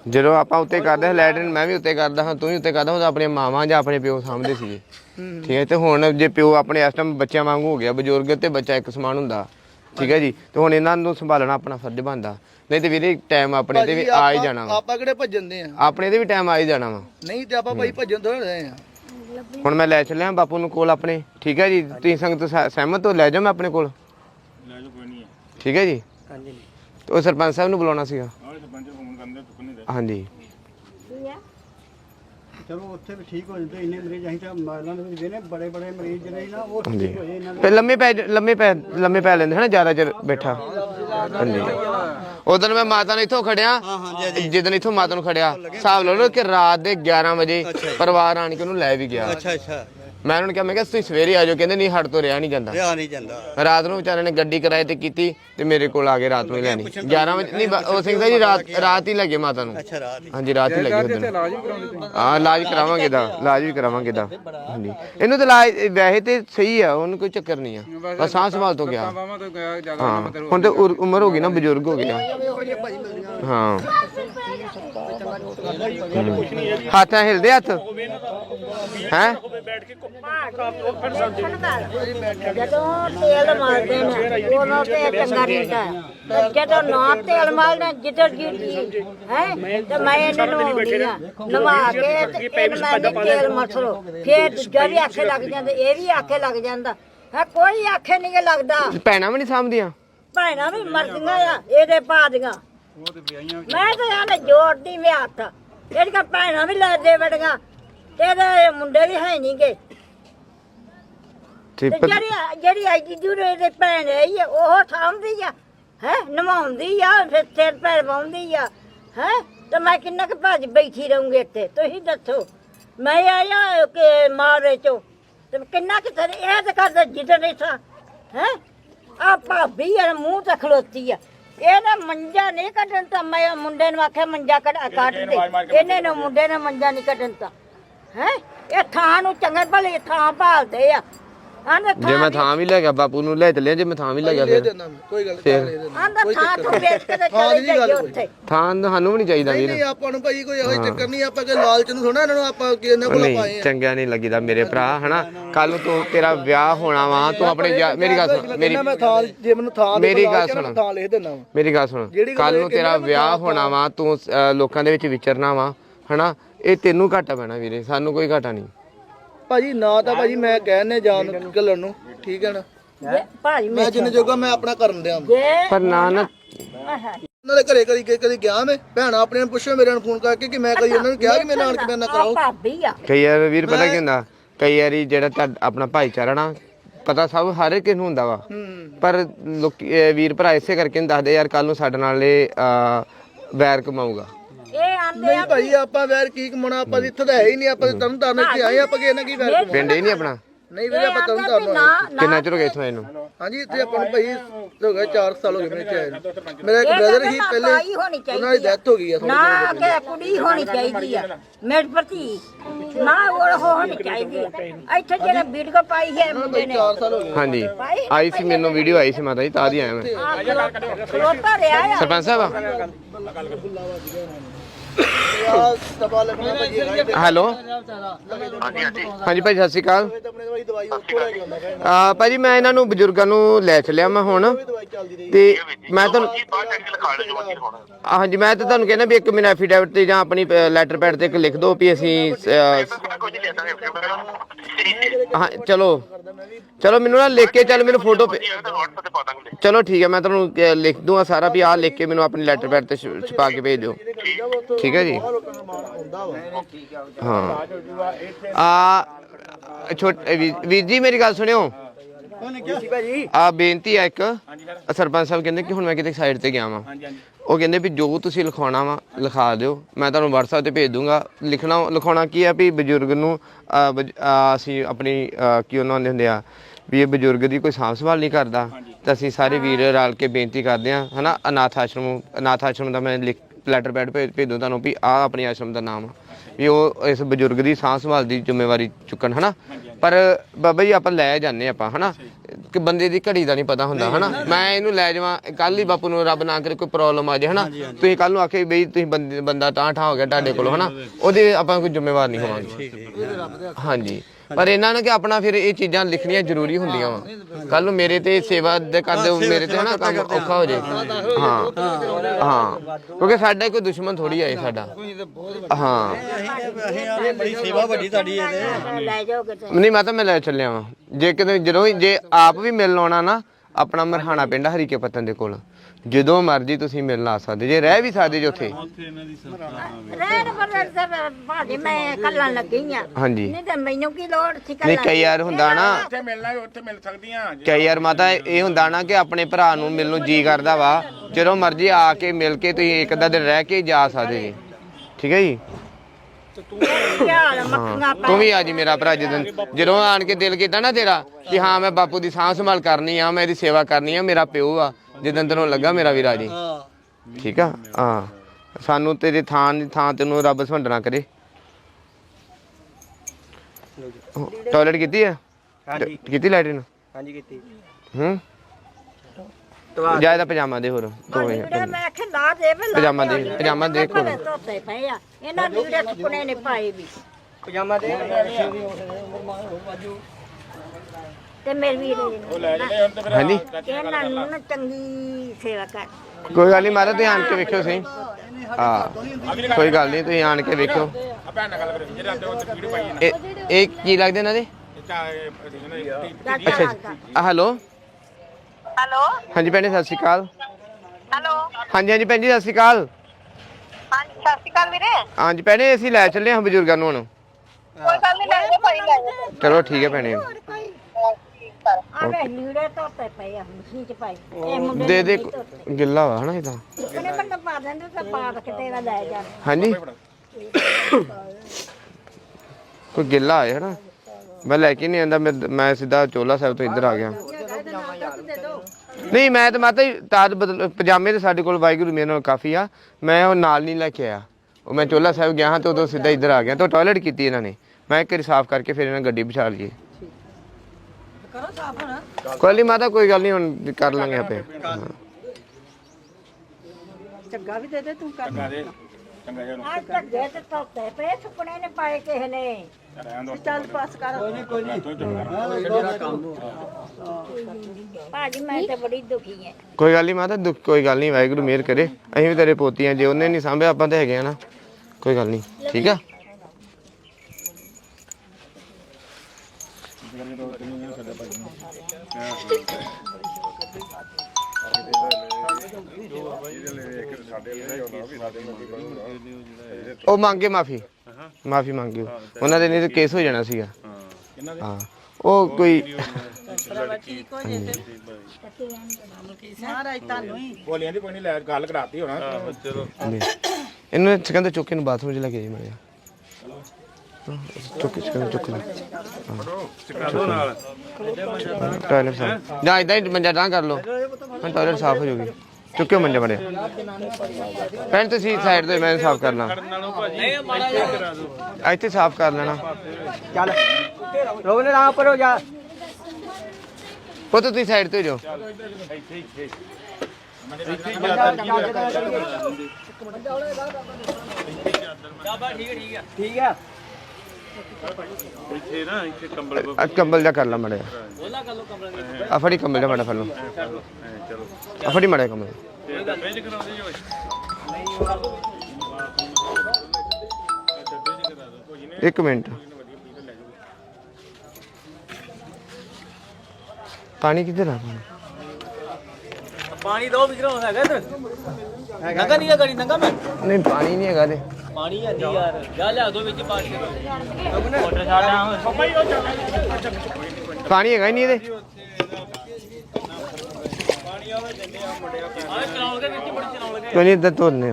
ਜਦੋਂ ਆਪਾਂ ਉੱਤੇ ਕਰਦੇ ਹਾਂ ਲੈਟਰਿਨ ਮੈਂ ਵੀ ਉੱਤੇ ਕਰਦਾ ਹਾਂ ਤੂੰ ਵੀ ਉੱਤੇ ਕਰਦਾ ਹਾਂ ਆਪਣੀਆਂ ਮਾਵਾਂ ਜਾਂ ਆਪਣੇ ਪਿਓ ਸਾਂਭਦੇ ਸੀਗੇ। ਠੀਕ ਹੈ ਤੇ ਹੁਣ ਜੇ ਪਿਓ ਆਪਣੇ ਇਸ ਟਾਈਮ ਬੱਚਿਆਂ ਵਾਂਗੂ ਹੋ ਗਿਆ ਬਜ਼ੁਰਗ ਤੇ ਬੱਚਾ ਇੱਕ ਸਮਾਨ ਹੁੰਦਾ। ਠੀਕ ਹੈ ਜੀ ਤੇ ਹੁਣ ਇਹਨਾਂ ਨੂੰ ਸੰਭਾਲਣਾ ਆਪਣਾ ਫਰਜ਼ ਬਣਦਾ। ਨਹੀਂ ਤੇ ਵੀਰੇ ਟਾਈਮ ਆਪਣੇ ਤੇ ਵੀ ਆ ਹੀ ਜਾਣਾ ਵਾ। ਆਪਾਂ ਕਿਹੜੇ ਭੱਜਣਦੇ ਆ? ਆਪਣੇ ਤੇ ਵੀ ਟਾਈਮ ਆ ਹੀ ਜਾਣਾ ਵਾ। ਨਹੀਂ ਤੇ ਆਪਾਂ ਭਾਈ ਭੱਜਣ ਤੋਂ ਰਹੇ ਆ। ਹੁਣ ਮੈਂ ਲੈ ਚੱਲਿਆ ਬਾਪੂ ਨੂੰ ਕੋਲ ਆਪਣੇ। ਠੀਕ ਹੈ ਜੀ? ਤੁਸੀਂ ਸੰਗਤ ਸਹਿ- ਸਹਿਮਤ ਹੋ? ਲੈ ਜਾਓ ਮੈਂ ਆਪਣੇ ਕੋਲ। ਲੈ ਜੋ ਕੋਈ ਨਹੀਂ ਹੈ। ਠੀਕ ਹੈ ਜੀ? ਹਾਂਜੀ। ਤੇ ਉਹ ਸਰਪੰਚ ਸਾਹਿਬ ਨੂੰ ਬੁਲਾਉਣਾ ਸੀਗਾ। ਆਹ ਸਰਪੰਚ ਨੂੰ ਫੋਨ ਕਰਦੇ ਚੁੱਕਣ ਨਹੀਂ ਦੇ। ਹਾਂਜੀ। ਚਲੋ ਉੱਥੇ ਵੀ ਠੀਕ ਹੋ ਜਾਂਦੇ ਇੰਨੇ ਮਰੀਜ਼ ਅਸੀਂ ਤਾਂ ਮਾਇਲਾਂ ਦੇ ਵਿੱਚ ਵੇਨੇ ਬੜੇ ਬੜੇ ਮਰੀਜ਼ ਜਿਹੜੇ ਨਾ ਉਹ ਹਾਂਜੀ। ਠੀਕ ਹੋਏ ਇਹਨਾਂ ਦੇ। ਤੇ ਲੰਮੇ ਪੈ ਲੰਮੇ ਪੈ ਲੰਮੇ ਪੈ ਲੈਂਦੇ ਹਨਾ ਜ਼ਿਆਦਾ ਚਿਰ ਬੈਠਾ। ਹਾਂਜੀ। ਉਦੋਂ ਮੈਂ ਮਾਤਾ ਨੂੰ ਇੱਥੋਂ ਖੜਿਆ ਜਿੱਦਣ ਇੱਥੋਂ ਮਾਤਾ ਨੂੰ ਖੜਿਆ ਹਿਸਾਬ ਲਾ ਲਓ ਕਿ ਰਾਤ ਦੇ 11 ਵਜੇ ਪਰਿਵਾਰ ਆਣ ਕੇ ਉਹਨੂੰ ਲੈ ਵੀ ਗਿਆ। ਅੱਛਾ ਅੱਛਾ। ਮੈਂ ਉਹਨਾਂ ਨੂੰ ਕਿਹਾ ਮੈਂ ਕਿਹਾ ਤੁਸੀਂ ਸਵੇਰੇ ਆ ਜਾਓ। ਕਹਿੰਦੇ ਨਹੀਂ ਹੱਟ ਤੋਂ ਰਿਆ ਨਹੀਂ ਜਾਂਦਾ। ਰਿਆ ਨਹੀਂ ਜਾਂਦਾ। ਰਾਤ ਨੂੰ ਵਿਚਾਰੇ ਨੇ ਗੱਡੀ ਕਿਰਾਏ ਤੇ ਕੀਤੀ ਤੇ ਮੇਰੇ ਕੋਲ ਆ ਕੇ ਰਾਤ ਨੂੰ ਲੈਣੀ 11 ਵਜੇ ਨਹੀਂ ਬ- ਉਹ ਸਿੰਘ ਸਾਹਿਬ ਜੀ ਰਾਤ ਰਾਤ ਹੀ ਲੱਗੇ ਮਾਤਾ ਨੂੰ। ਅੱਛਾ ਰਾਤ ਹੀ। ਹਾਂਜੀ ਰਾਤ ਹੀ ਲੱਗੇ ਤੇ ਉਹਦੇ ਇਲਾਜ ਵੀ ਕਰਾਉਂਦੇ ਤੁਸੀਂ? ਹਾਂ ਇਲਾਜ ਕਰਾਵਾਂਗੇ ਦਾ ਇਲਾਜ ਵੀ ਕਰਾਵਾਂਗੇ ਦਾ ਹਾਂਜੀ। ਇਹਨੂੰ ਤਾਂ ਇਲਾਜ ਵੈਸੇ ਤੇ ਸਹੀ ਆ ਉਹਨੂੰ ਕੋਈ ਚੱਕਰ ਨਹੀਂ ਆ। ਬਸ ਸਾਹ ਸੰਭਾਲ ਤੋਂ ਗਿਆ। ਬਾਵਾ ਤੋਂ ਗਿਆ ਜ਼ਿਆਦਾ ਹਾਂ ਹੁਣ ਤੇ ਉਰ- ਉਮਰ ਹੋ ਗਈ ਨਾ ਬਜ਼ੁਰਗ ਹੋ ਗਿਆ। ਹਾਂ। ਹੱਥ ਐਂ ਹਿਲਦੇ ਹੱਥ? ਹੈ? ਜਦੋਂ ਤੇਲ ਮਾਰਦੇ ਨੇ ਉਦੋਂ ਤੇ ਚੰਗਾ ਰਹਿੰਦਾ ਹੈ। ਤੇ ਜਦੋਂ ਨਾ ਤੇਲ ਮਾਰਦੇ ਜਿੱਧਰ ਜਿੱਦੀ ਹੈ ਤੇ ਮੈਂ ਇਹਨਾਂ ਨੂੰ ਆਉਂਦੀ ਆ ਨਵਾ ਕੇ ਤੇ ਇਹਨੂੰ ਤੇਲ ਮਸਲੋ ਫੇਰ ਦੂਜਾ ਵੀ ਆਖੇ ਲੱਗ ਜਾਂਦਾ ਇਹ ਵੀ ਆਖੇ ਲੱਗ ਜਾਂਦਾ ਹੈ ਕੋਈ ਆਖੇ ਨਹੀਂ ਗੇ ਲੱਗਦਾ ਭੈਣਾਂ ਵੀ ਨਹੀਂ ਸਾਂਭਦੀਆਂ? ਭੈਣਾਂ ਵੀ ਮਰਦੀਆਂ ਆ ਇਹਦੇ ਮੈਂ ਤਾਂ ਇਹਨੇ ਜੋੜਦੀ ਵੀ ਹੱਥ। ਭੈਣਾਂ ਵੀ ਲੈ ਦੇ ਵੜੀਆਂ ਤੇ ਇਹਦੇ ਮੁੰਡੇ ਵੀ ਹੈ ਨਹੀਂ ਗੇ ਤੇ ਤੇ ਪ- ਜਿਹੜੀ ਜਿਹੜੀ ਐਡੀ ਦੂਰ ਇਹਦੇ ਭੈਣ ਆਈ ਆ ਉਹ ਸਾਂਭਦੀ ਆ ਹੈ? ਨਵਾਉਂਦੀ ਆ ਫਿਰ ਸਿਰ ਪੈਰ ਪਾਉਂਦੀ ਆ ਹੈ? ਤੇ ਮੈਂ ਕਿੰਨਾ ਕੁ ਭੱਜ ਬੈਠੀ ਰਹੂੰਗੀ ਇੱਥੇ ਤੁਸੀਂ ਦੱਸੋ। ਮੈਂ ਆਇਆ ਕਿ ਮਾਰੇ ਚੋਂ ਤੇ ਕਿੰਨਾ ਕੁ ਇਹ ਤੇ ਕਰਦਾ ਜਿੱਦਣ ਇਥਾ ਹੈ? ਆ ਭਾਬੀ ਆ ਮੂੰਹ ਤੇ ਖਲੋਤੀ ਆ। ਇਹਦਾ ਮੰਜਾ ਨਹੀਂ ਕੱਢਣ ਤਾਂ ਮੈਂ ਮੁੰਡੇ ਨੂੰ ਆਖਿਆ ਮੰਜਾ ਕੱਢ ਕੱਢ ਦੇ। ਇਹਨੇ ਨੂੰ ਮੁੰਡੇ ਨੇ ਮੰਜਾ ਨਹੀਂ ਕੱਢਣ ਤਾਂ ਹੈ? ਇਹ ਥਾਂ ਨੂੰ ਚੰਗੇ ਭਲੇ ਥਾਂ ਭਾਲਦੇ ਆ। ਆਂਦਾ ਜੇ ਮੈਂ ਥਾਂ ਵੀ ਲੈ ਗਿਆ ਬਾਪੂ ਨੂੰ ਲੈ ਚੱਲਿਆ ਜੇ ਮੈਂ ਥਾਂ ਵੀ ਲੈ ਗਿਆ ਦੇ ਫਿਰ। ਦੇਣਾ ਮੈਂ, ਕੋਈ ਗੱਲ ਨਹੀਂ ਫਿਰ? ਦੇ ਦੇਣਾ ਆਂਦਾ ਥਾਂ ਤੋਂ ਵੇਚ ਕੇ ਤੇ ਹਾਂ ਚਲੇ ਦੀ ਗੱਲ ਜਾਈਏ ਕੋਈ। ਉੱਥੇ। ਥਾਂ ਤਾਂ ਸਾਨੂੰ ਵੀ ਨਹੀਂ ਚਾਹੀਦਾ ਨਹੀਂ ਵੀਰ। ਨਹੀਂ ਆਪਾਂ ਨੂੰ ਭਾਈ ਕੋਈ ਇਹੋ ਜਿਹੀ ਚੱਕਰ ਨਹੀਂ ਆਪਾਂ ਕਿ ਲਾਲਚ ਨੂੰ ਥੋੜਾ ਇਹਨਾਂ ਨੂੰ ਆਪਾਂ ਕਿ ਇਹਨਾਂ ਕੋਲ ਪਾਏ ਨਹੀਂ ਆ। ਚੰਗਾ ਨਹੀਂ ਲੱਗੀਦਾ ਮੇਰੇ ਭਰਾ ਹਨਾ? ਕੱਲ ਨੂੰ ਤੂੰ ਤੇਰਾ ਵਿਆਹ ਹੋਣਾ ਵਾ ਤੂੰ ਆਪਣੇ ਮੇਰੀ ਗੱਲ ਸੁਣ ਮੇਰੀ ਮੈਂ ਥਾਂ ਜੇ ਮੈਨੂੰ ਥਾਂ ਦੇ ਮੇਰੀ ਗੱਲ ਸੁਣ। ਥਾਂ ਲਿਖ ਦੇਣਾ ਵਾ। ਮੇਰੀ ਗੱਲ ਸੁਣ ਜਿਹੜੀ ਗੱਲ ਕੱਲ ਇਹ ਨੂੰ ਤੇਰਾ ਕਹਿੰਦਾ ਮੈਂ ਵਿਆਹ ਹੋਣਾ ਵਾ ਤੂੰ ਲੋਕਾਂ ਦੇ ਵਿੱਚ ਵਿਚਰਨਾ ਵਾ ਹਨਾ? ਇਹ ਤੈਨੂੰ ਘਾਟਾ ਪੈਣਾ ਵੀਰੇ ਸਾਨੂੰ ਕੋਈ ਘਾਟਾ ਨਹੀਂ। ਭਾਜੀ ਨਾ ਤਾਂ ਭਾਜੀ ਮੈਂ ਕਹਿੰਨੇ ਜਾਣ ਨੂੰ ਗੱਲਣ ਨੂੰ। ਠੀਕ ਹੈ ਨਾ? ਜੇ ਭਾਈ ਮੈਂ ਜਿੰਨੇ ਜੋਗਾ ਮੈਂ ਆਪਣਾ ਕਰਨ ਦਿਆਂ ਜੇ ਪਰ ਨਾ ਨਾ। ਉਹਨਾਂ ਦੇ ਘਰੇ ਕਦੀ ਕਦੀ ਗਿਆ ਮੈਂ ਭੈਣਾਂ ਆਪਣੇ ਨੂੰ ਪੁੱਛੋ ਮੇਰੇ ਨੂੰ ਫੋਨ ਕਰਕੇ ਕਿ ਮੈਂ ਕਦੀ ਉਹਨਾਂ ਨੂੰ ਕਿਹਾ ਕਿ ਮੇਰੇ ਨਾਲ ਕਿਵੇਂ ਨਾ ਆਹ ਕਰਾਓ। ਭਾਬੀ ਆ। ਕਈ ਵਾਰ ਵੀਰ ਪਤਾ ਕੀ ਹੁੰਦਾ ਕਈ ਵਾਰੀ ਜਿਹੜਾ ਤੁਹਾਡਾ ਆਪਣਾ ਭਾਈਚਾਰਾ ਨਾ ਪਤਾ ਸਭ ਹਰ ਇੱਕ ਨੂੰ ਹੁੰਦਾ ਵਾ। ਪਰ ਲੋਕੀ ਇਹ ਵੀਰ ਭਰਾ ਇਸੇ ਕਰਕੇ ਨਹੀਂ ਦੱਸਦੇ ਯਾਰ ਕੱਲ ਨੂੰ ਸਾਡੇ ਨਾਲ ਇਹ ਵੈਰ ਕਮਾਊਗਾ। ਇਹ ਨਹੀਂ ਭਾਈ ਆਪਾਂ ਵੈਰ ਕੀ ਕਮਾਉਣਾ ਆਪਾਂ ਇੱਥੇ ਤਾਂ ਹੈ ਹੀ ਨਹੀਂ ਆਪਾਂ ਤਰਨ ਤਾਰਨ ਇੱਥੇ ਆਏ ਆਪਾਂ ਕਿ ਇਹਨਾਂ ਕੀ ਵੈਰ ਕਮਾਉਣਾ? ਪਿੰਡ ਹੀ ਨਹੀਂ ਆਪਣਾ। ਨਹੀਂ ਵੀਰੇ ਆਪਾਂ ਤਰਨ ਤਾਰਨ ਆਏ ਕਿੰਨਾ ਚਿਰ ਹੋ ਗਿਆ ਇੱਥੋਂ ਆਏ ਨੂੰ? ਹਾਂਜੀ ਇੱਥੇ ਆਪਾਂ ਨੂੰ ਭਾਈ ਹੋ ਗਏ 4 ਸਾਲ ਹੋ ਗਏ ਮੇਰੇ ਇੱਥੇ ਆਏ ਨੂੰ। ਮੇਰਾ ਇੱਕ ਬ੍ਰਦਰ ਸੀ ਪਹਿਲੇ ਹੋਣੀ ਉਹਨਾਂ ਦੀ ਚਾਹੀਦੀ ਆ। ਡੈਥ ਹੋ ਗਈ ਆ ਥੋੜੀ ਨਾ ਕਿ ਕੁੜੀ ਹੋਣੀ ਚਾਹੀਦੀ ਆ। ਮੇਰੇ ਪ੍ਰਤੀ ਨਾ ਉਹ ਹੋਣੀ ਚਾਹੀਦੀ ਆ। ਇੱਥੇ ਜਿਹੜਾ ਵੀਡੀਓ ਪਾਈ ਹੈ ਮੁੰਡੇ ਨੇ। 4 ਸਾਲ ਹੋ ਗਏ। ਹਾਂਜੀ। ਆਈ ਸੀ ਮੈਨੂੰ ਵੀਡੀਓ ਆਈ ਸੀ ਮਾਤਾ ਜੀ ਤਾਂ ਦੀ ਆਇਆ ਮੈਂ। ਆਹ ਖਲੋ- ਖਲੋਤਾ ਰਿਹਾ ਆ। ਸਰਪੰਚ ਸਾਹਿਬ ਆ? ਆ ਲੱਗਣਾ ਭਾਜੀ ਹੈਗਾ ਹੈਲੋ। ਹਾਂਜੀ ਭਾਈ ਸਤਿ ਸ਼੍ਰੀ ਅਕਾਲ। ਤੇ ਆਪਣੇ ਦਵਾਈ ਦਵਾਈ ਉੱਥੋਂ ਲੈ ਕੇ ਆਉਂਦਾ ਹੈ ਆ ਭਾਜੀ ਮੈਂ ਇਹਨਾਂ ਨੂੰ ਬਜ਼ੁਰਗਾਂ ਨੂੰ ਲੈ ਚੱਲਿਆ ਮੈਂ ਹੁਣ। ਦਵਾਈ ਚੱਲਦੀ ਰਹੀ ਤੇ ਮੈਂ ਤੁਹਾਨੂੰ ਆ, ਹਾਂਜੀ ਮੈਂ ਤਾਂ ਤੁਹਾਨੂੰ ਕਹਿੰਦਾ ਵੀ ਇੱਕ ਮਿੰਟ ਐਫੀਡੈਵਿਟ ਤੇ ਜਾਂ ਆਪਣੀ ਲੈਟਰ ਪੈਡ ਤੇ ਇੱਕ ਲਿਖ ਦਿਓ ਵੀ ਅਸੀਂ ਅ, ਹਾਂ ਚਲੋ। ਚਲੋ ਮੈਨੂੰ ਨਾ ਲਿਖ ਕੇ ਚੱਲ ਮੈਨੂੰ ਫੋਟੋ ਚਲੋ ਠੀਕ ਹੈ ਮੈਂ ਤੁਹਾਨੂੰ ਅ, ਲਿਖ ਦੂੰਗਾ ਸਾਰਾ ਵੀ ਆਹ ਲਿਖ ਕੇ ਮੈਨੂੰ ਆਪਣੀ ਲੈਟਰ ਪੈਡ ਤੇ ਛ- ਛਪਾ ਕੇ ਭੇਜ ਦਿਓ। ਠੀਕ ਹੈ ਜੀ। ਹਾਂ। ਆ ਛੋਟ ਵੀਰ ਜੀ ਮੇਰੀ ਗੱਲ ਸੁਣਿਓ। ਆ ਬੇਨਤੀ ਆ ਇੱਕ। ਸਰਪੰਚ ਸਾਹਿਬ ਕਹਿੰਦੇ ਕਿ ਹੁਣ ਮੈਂ ਕਿਤੇ ਸਾਈਡ ਤੇ ਗਿਆ ਵਾਂ। ਉਹ ਕਹਿੰਦੇ ਵੀ ਜੋ ਤੁਸੀਂ ਲਿਖਾਉਣਾ ਵਾ ਲਿਖਾ ਦਿਓ। ਮੈਂ ਤੁਹਾਨੂੰ WhatsApp ਤੇ ਭੇਜ ਦੂੰਗਾ। ਲਿਖਣਾ ਲਿਖਾਉਣਾ ਕੀ ਆ ਵੀ ਬਜ਼ੁਰਗ ਨੂੰ ਅਸੀਂ ਆਪਣੀ ਕੀ ਉਹਨਾਂ ਦੇ ਹੁੰਦੇ ਆ ਵੀ ਇਹ ਬਜ਼ੁਰਗ ਦੀ ਕੋਈ ਸਾਂਭ ਸੰਭਾਲ ਨਹੀਂ ਕਰਦਾ। ਤਾਂ ਅਸੀਂ ਸਾਰੇ ਵੀਰ ਰਲ ਕੇ ਬੇਨਤੀ ਕਰਦੇ ਆ ਹਨਾ? ਅਨਾਥ ਆਸ਼ਰਮ ਅਨਾਥ ਆਸ਼ਰਮ ਦਾ ਮੈਂ ਲਿਖ ਲੈਟਰ ਪੈਡ ਭੇਜ ਭੇਜ ਦੂੰ ਤੁਹਾਨੂੰ ਵੀ ਆਹ ਆਪਣੀ ਆਸ਼ਰਮ ਦਾ ਨਾਮ ਆ। ਵੀ ਉਹ ਇਸ ਬਜ਼ੁਰਗ ਦੀ ਸਾਂਭ ਸੰਭਾਲ ਦੀ ਜ਼ਿੰਮੇਵਾਰੀ ਚੁੱਕਣ ਹਨਾ? ਪਰ ਬਾਬਾ ਜੀ ਆਪਾਂ ਲੈ ਜਾਂਦੇ ਆਪਾਂ ਹਨਾ? ਕਿ ਬੰਦੇ ਦੀ ਘੜੀ ਦਾ ਨਹੀਂ ਪਤਾ ਹੁੰਦਾ ਹਨਾ? ਮੈਂ ਇਹਨੂੰ ਲੈ ਜਾਵਾਂ ਕੱਲ ਹੀ ਬਾਪੂ ਨੂੰ ਰੱਬ ਨਾ ਕਰੇ ਕੋਈ ਪ੍ਰੋਬਲਮ ਆ ਜਾਏ ਹਨਾ? ਤੁਸੀਂ ਕੱਲ ਨੂੰ ਆਖੇ ਬਈ ਤੁਸੀਂ ਬੰਦੇ- ਬੰਦਾ ਤਾਂ ਠਾ ਹੋ ਗਿਆ ਤੁਹਾਡੇ ਕੋਲ ਹਨਾ? ਉਹਦੇ ਆਪਾਂ ਕੋਈ ਜ਼ਿੰਮੇਵਾਰ ਨਹੀਂ ਹੋਵਾਂਗੇ। ਹਾਂਜੀ। ਪਰ ਇਹਨਾਂ ਨੇ ਕਿ ਆਪਣਾ ਫਿਰ ਇਹ ਚੀਜ਼ਾਂ ਲਿਖਣੀਆਂ ਜ਼ਰੂਰੀ ਹੁੰਦੀਆਂ ਵਾ। ਕੱਲ ਨੂੰ ਮੇਰੇ ਤੇ ਸੇਵਾ ਦੇ ਕਰਦੇ ਹੋ ਮੇਰੇ ਤੇ ਹਨਾ ਕੰਮ ਔਖਾ ਹੋ ਜਾਏ ਹਾਂ ਹਾਂ। ਕਿਉਂਕਿ ਸਾਡਾ ਕੋਈ ਦੁਸ਼ਮਣ ਥੋੜੀ ਆਏ ਸਾਡਾ। ਹਾਂ। ਅਸੀਂ ਬੜੀ ਸੇਵਾ ਵੱਡੀ ਤੁਹਾਡੀ ਇਹਦੇ ਲੈ ਜਾਓਗੇ ਤੇ ਨਹੀਂ, ਮੈਂ ਤਾਂ ਮੈਂ ਲੈ ਚੱਲਿਆ ਵਾਂ। ਜੇ ਕਿਤੇ ਜਦੋਂ ਵੀ- ਜੇ ਆਪ ਵੀ ਮਿਲਣ ਆਉਣਾ ਨਾ, ਆਪਣਾ ਮਰਹਾਣਾ ਪਿੰਡ ਹਰੀਕੇ ਪੱਤਨ ਦੇ ਕੋਲ। ਜਦੋਂ ਮਰਜ਼ੀ ਤੁਸੀਂ ਮਿਲਣ ਆ ਸਕਦੇ ਜੇ ਰਹਿ ਵੀ ਸਕਦੇ ਜੇ ਉੱਥੇ। ਰਹਿਣ ਪਰ ਭਾਜੀ ਮੈਂ ਕੱਲਣ ਲੱਗੀ ਆ। ਹਾਂਜੀ। ਨਹੀਂ ਤਾਂ ਮੈਨੂੰ ਕੀ ਲੋੜ ਸੀ ਨਹੀਂ ਕੱਲਣ ਕਈ ਯਾਰ ਹੁੰਦਾ ਨਾ। ਉੱਥੇ ਮਿਲਣਾ ਉੱਥੇ ਮਿਲ ਸਕਦੀਆਂ। ਕਈ ਯਾਰ ਮਾਤਾ ਇਹ ਹੁੰਦਾ ਨਾ ਕਿ ਆਪਣੇ ਭਰਾ ਨੂੰ ਮਿਲਣ ਨੂੰ ਜੀ ਕਰਦਾ ਵਾ। ਜਦੋਂ ਮਰਜ਼ੀ ਆ ਕੇ ਮਿਲ ਕੇ ਤੁਸੀਂ ਇੱਕ ਅੱਧਾ ਦਿਨ ਰਹਿ ਕੇ ਜਾ ਸਕਦੇ ਜੀ। ਠੀਕ ਹੈ ਜੀ? ਹਾਲ ਮੱਖੀਆਂ ਤੂੰ ਵੀ ਆ ਜੀ ਮੇਰਾ ਭਰਾ ਜਦੋਂ ਜਦੋਂ ਆਣ ਕੇ ਦਿਲ ਕੀਤਾ ਨਾ ਤੇਰਾ ਕਿ ਹਾਂ ਮੈਂ ਬਾਪੂ ਦੀ ਸਾਂਭ ਸੰਭਾਲ ਕਰਨੀ ਆ ਮੈਂ ਇਹਦੀ ਸੇਵਾ ਕਰਨੀ ਆ ਮੇਰਾ ਪਿਓ ਆ। ਜਦੋਂ ਤੈਨੂੰ ਲੱਗਾ ਮੇਰਾ ਵੀਰਾ ਜੀ ਠੀਕ ਆ? ਹਾਂ। ਸਾਨੂੰ ਤੇਰੇ ਥਾਂ ਦੀ ਥਾਂ ਤੈਨੂੰ ਰੱਬ ਸੰਭਣਾ ਕਰੇ। ਟਾਇਲਟ ਕੀਤੀ ਆ? ਹਾਂਜੀ। ਕੀਤੀ ਲੈਟਰਿਨ ਹਾਂਜੀ ਕੀਤੀ। ਹੂੰ? ਜਾਇਦਾ ਪਜਾਮਾ ਦੇ ਹੋਰ ਦੋਵੇਂ ਲੀੜੇ ਮੈਂ ਕਿ ਲਾ ਦੇ ਵੇ ਲਾ ਪਜਾਮਾ ਦੇ ਪਜਾਮਾ ਦੇ ਕੋਲ। ਧੋਤੇ ਪਏ ਆ। ਇਹਨਾਂ ਲੀੜੇ ਸੁੱਕਣੇ ਨੇ ਪਾਏ ਵੀ। ਪਜਾਮਾ ਦੇ। ਤੇ ਮੇਰੇ ਵੀਰ ਉਹ ਲੈ ਜਾਂਦੇ ਹੁਣ ਤੇ ਫਿਰ ਹਾਂਜੀ। ਇਹਨਾਂ ਨੂੰ ਨਾ ਚੰਗੀ ਸੇਵਾ ਕਰ। ਕੋਈ ਗੱਲ ਨਹੀਂ ਮਾਤਾ ਤੁਸੀਂ ਆਣ ਕੇ ਵੇਖਿਓ ਸਹੀ। ਹਾਂ। ਕੋਈ ਗੱਲ ਨਹੀਂ ਤੁਸੀਂ ਆਣ ਕੇ ਵੇਖਿਓ। ਆ ਭੈਣ ਨਾਲ ਗੱਲ ਕਰੋ ਜਿਹੜੇ ਆਂਦੇ ਉੱਥੇ ਵੀਡੀਓ ਪਾਈ ਨਾ ਇਹ ਇਹ ਕੀ ਲੱਗਦੇ ਇਹਨਾਂ ਦੇ? ਇਹ ਚਾ ਇਹ ਚਾਚਾ ਲੱਗਦਾ ਆ ਹੈਲੋ? ਹੈਲੋ? ਹਾਂਜੀ ਭੈਣੇ ਸਤਿ ਸ਼੍ਰੀ ਅਕਾਲ। ਹੈਲੋ? ਹਾਂਜੀ ਹਾਂਜੀ ਭੈਣ ਜੀ ਸਤਿ ਸ਼੍ਰੀ ਅਕਾਲ। ਹਾਂਜੀ ਸਤਿ ਸ਼੍ਰੀ ਅਕਾਲ ਵੀਰੇ। ਹਾਂਜੀ ਭੈਣੇ ਅਸੀਂ ਲੈ ਚੱਲੇ ਹਾਂ ਬਜ਼ੁਰਗਾਂ ਨੂੰ ਹੁਣ। ਕੋਈ ਗੱਲ ਨਹੀਂ ਲੈ ਜਾ ਭਾਈ ਲੈ ਜਾ ਚਲੋ ਠੀਕ ਹੈ ਭੈਣੇ। ਆ ਵੇ ਲੀੜੇ ਧੋਤੇ ਪਏ ਆ ਮਸ਼ੀਨ ਚ ਪਾਏ ਇਹ ਮੁੰਡੇ ਦੇ ਦੇ ਨੇ ਨਹੀਂ ਧੋਤੇ। ਗਿੱਲਾ ਵਾ ਹਨਾ ਇਹਦਾ। ਸੁੱਕਣੇ ਬੰਦਾ ਪਾ ਦਿੰਦੇ ਤਾਂ ਪਾ ਕੇ ਤੇਰਾ ਲੈ ਜਾ ਹਾਂਜੀ। ਕੋਈ ਗਿੱਲਾ ਹੈ ਹਨਾ? ਮੈਂ ਲੈ ਕੇ ਨਹੀਂ ਆਂਦਾ ਮੈਂ ਮੈਂ ਸਿੱਧਾ ਚੋਲਾ ਸਾਹਿਬ ਤੋਂ ਇੱਧਰ ਆ ਗਿਆ। ਨਹੀਂ ਮੈਂ ਤਾਂ ਮਾਤਾ ਜੀ ਤਾਜ ਬਦਲ ਪਜਾਮੇ ਤੇ ਸਾਡੇ ਕੋਲ ਵਾਹਿਗੁਰੂ ਮੇਰੇ ਨਾਲ ਕਾਫੀ ਆ। ਮੈਂ ਉਹ ਨਾਲ ਨਹੀਂ ਲੈ ਕੇ ਆਇਆ। ਉਹ ਮੈਂ ਚੋਲਾ ਸਾਹਿਬ ਗਿਆ ਹਾਂ ਤੇ ਉਦੋਂ ਸਿੱਧਾ ਇੱਧਰ ਆ ਗਿਆ ਤੇ ਟਾਇਲਟ ਕੀਤੀ ਇਹਨਾਂ ਨੇ। ਮੈਂ ਇੱਕ ਵਾਰੀ ਸਾਫ਼ ਕਰਕੇ ਫਿਰ ਇਹਨਾਂ ਗੱਡੀ ਬਿਠਾ ਲਈਏ। ਕਰੋ ਸਾਫ਼ ਹੁਣ। ਕੋਈ ਨਹੀਂ ਮਾਤਾ ਕੋਈ ਗੱਲ ਨਹੀਂ ਹੁਣ ਕਰ ਲਾਂਗੇ ਆਪੇ। ਚੱਗਾ ਵੀ ਦੇ ਦੇ ਤੂੰ ਕਰ। ਚੰਗਾ ਦੇ ਚੰਗਾ ਜਿਹਾ ਆ ਝੱਗੇ ਤੇ ਧੋਤੇ ਪਏ ਸੁੱਕਣੇ ਨੇ ਪਾਏ ਕਿਸੇ ਨੇ। ਰਹਿਣ ਦੋ। ਚੱਲ ਪਾਸ ਕਰ। ਭਾਜੀ ਮੈਂ ਤੇ ਬੜੀ ਦੁਖੀ ਐ ਕੋਈ ਗੱਲ ਨਹੀਂ ਮਾਤਾ ਦੁੱਖ ਕੋਈ ਗੱਲ ਨਹੀਂ ਵਾਹਿਗੁਰੂ ਮਿਹਰ ਕਰੇ। ਅਸੀਂ ਵੀ ਤੇਰੇ ਪੋਤੀਆਂ ਜੇ ਉਹਨੇ ਨਹੀਂ ਸਾਂਭਿਆ ਆਪਾਂ ਤਾਂ ਹੈਗੇ ਆ ਨਾ। ਕੋਈ ਗੱਲ ਨਹੀਂ ਠੀਕ ਆ? ਉਹ ਮੰਗੇ ਮਾਫੀ। ਮਾਫੀ ਮੰਗੀ ਉਹਨਾਂ ਦੇ ਨਹੀਂ ਤੇ ਕੇਸ ਹੋ ਜਾਣਾ ਸੀਗਾ। ਹਾਂ। ਉਹ ਕੋਈ ਮਹਾਰਾਜ ਤੁਹਾਨੂੰ ਹੀ ਬੋਲੀਆਂ ਦੀ ਕੋਈ ਨਹੀਂ ਲੈ ਗੱਲ ਕਰਾਤੀ ਹੋਣਾ ਨਹੀਂ। ਇਹਨੂੰ ਚਿਕਨ ਚੁੱਕ ਕੇ ਨੂੰ ਬਾਥਰੂਮ 'ਚ ਲੈ ਕੇ ਜਾਈ ਮੈਂ ਚੁੱਕ ਚਿਕਨ ਚੁੱਕ ਲੈ ਟਾਇਲਟ ਸਾਫ਼ ਜਾਂ ਇਦਾਂ ਹੀ ਮੰਜਾ ਤਾਂ ਕਰ ਲਓ। ਹਾਂ ਟਾਇਲਟ ਸਾਫ਼ ਹੋ ਜਾਊਗੀ। ਚੁੱਕਿਓ ਮੰਜਾ ਬੜੇ ਪੈਣ ਤੁਸੀਂ ਸਾਈਡ ਤੇ ਮੈਂ ਸਾਫ਼ ਕਰਨਾ। ਇੱਥੇ ਸਾਫ਼ ਕਰ ਲੈਣਾ। ਚੱਲ। ਰੋਵਨੇ ਰਾਹ ਪਰ ਜਾ। ਪੁੱਤ ਤੁਸੀਂ ਸਾਈਡ ਤੇ ਹੋ ਜਾਓ ਠੀਕ ਆ ਆ ਕੰਬਲ ਜਾ ਕਰ ਲਾ ਮੜਿਆ ਆ ਫੜੀ ਕੰਬਲ ਜਾ ਮੜਾ ਫੜ ਲਓ। ਆ ਫੜੀ ਮੜਿਆ ਕੰਬਲ। ਇੱਕ ਮਿੰਟ। ਪਾਣੀ ਕਿੱਧਰ ਆ ਪਾਣੀ ਪਾਣੀ ਦੋ ਵਿਚਰੋਂ ਹੈਗਾ ਤੇ ਨੰਗਾ ਨਹੀਂ ਗੜੀ ਨੰਗਾ ਮੈਂ। ਨਹੀਂ ਪਾਣੀ ਨਹੀਂ ਹੈਗਾ ਤੇ ਪਾਣੀ ਹੈ ਨਹੀਂ ਯਾਰ। ਜਾ ਲਿਆ ਦੋ ਵਿੱਚ ਪਾ ਕੇ। ਮੋਟਰ ਛਾੜਿਆ ਪਾਣੀ ਹੈਗਾ ਹੀ ਨਹੀਂ ਇਹਦੇ। ਕੋਈ ਨਹੀਂ ਇੱਧਰ ਤੋਰਨੇ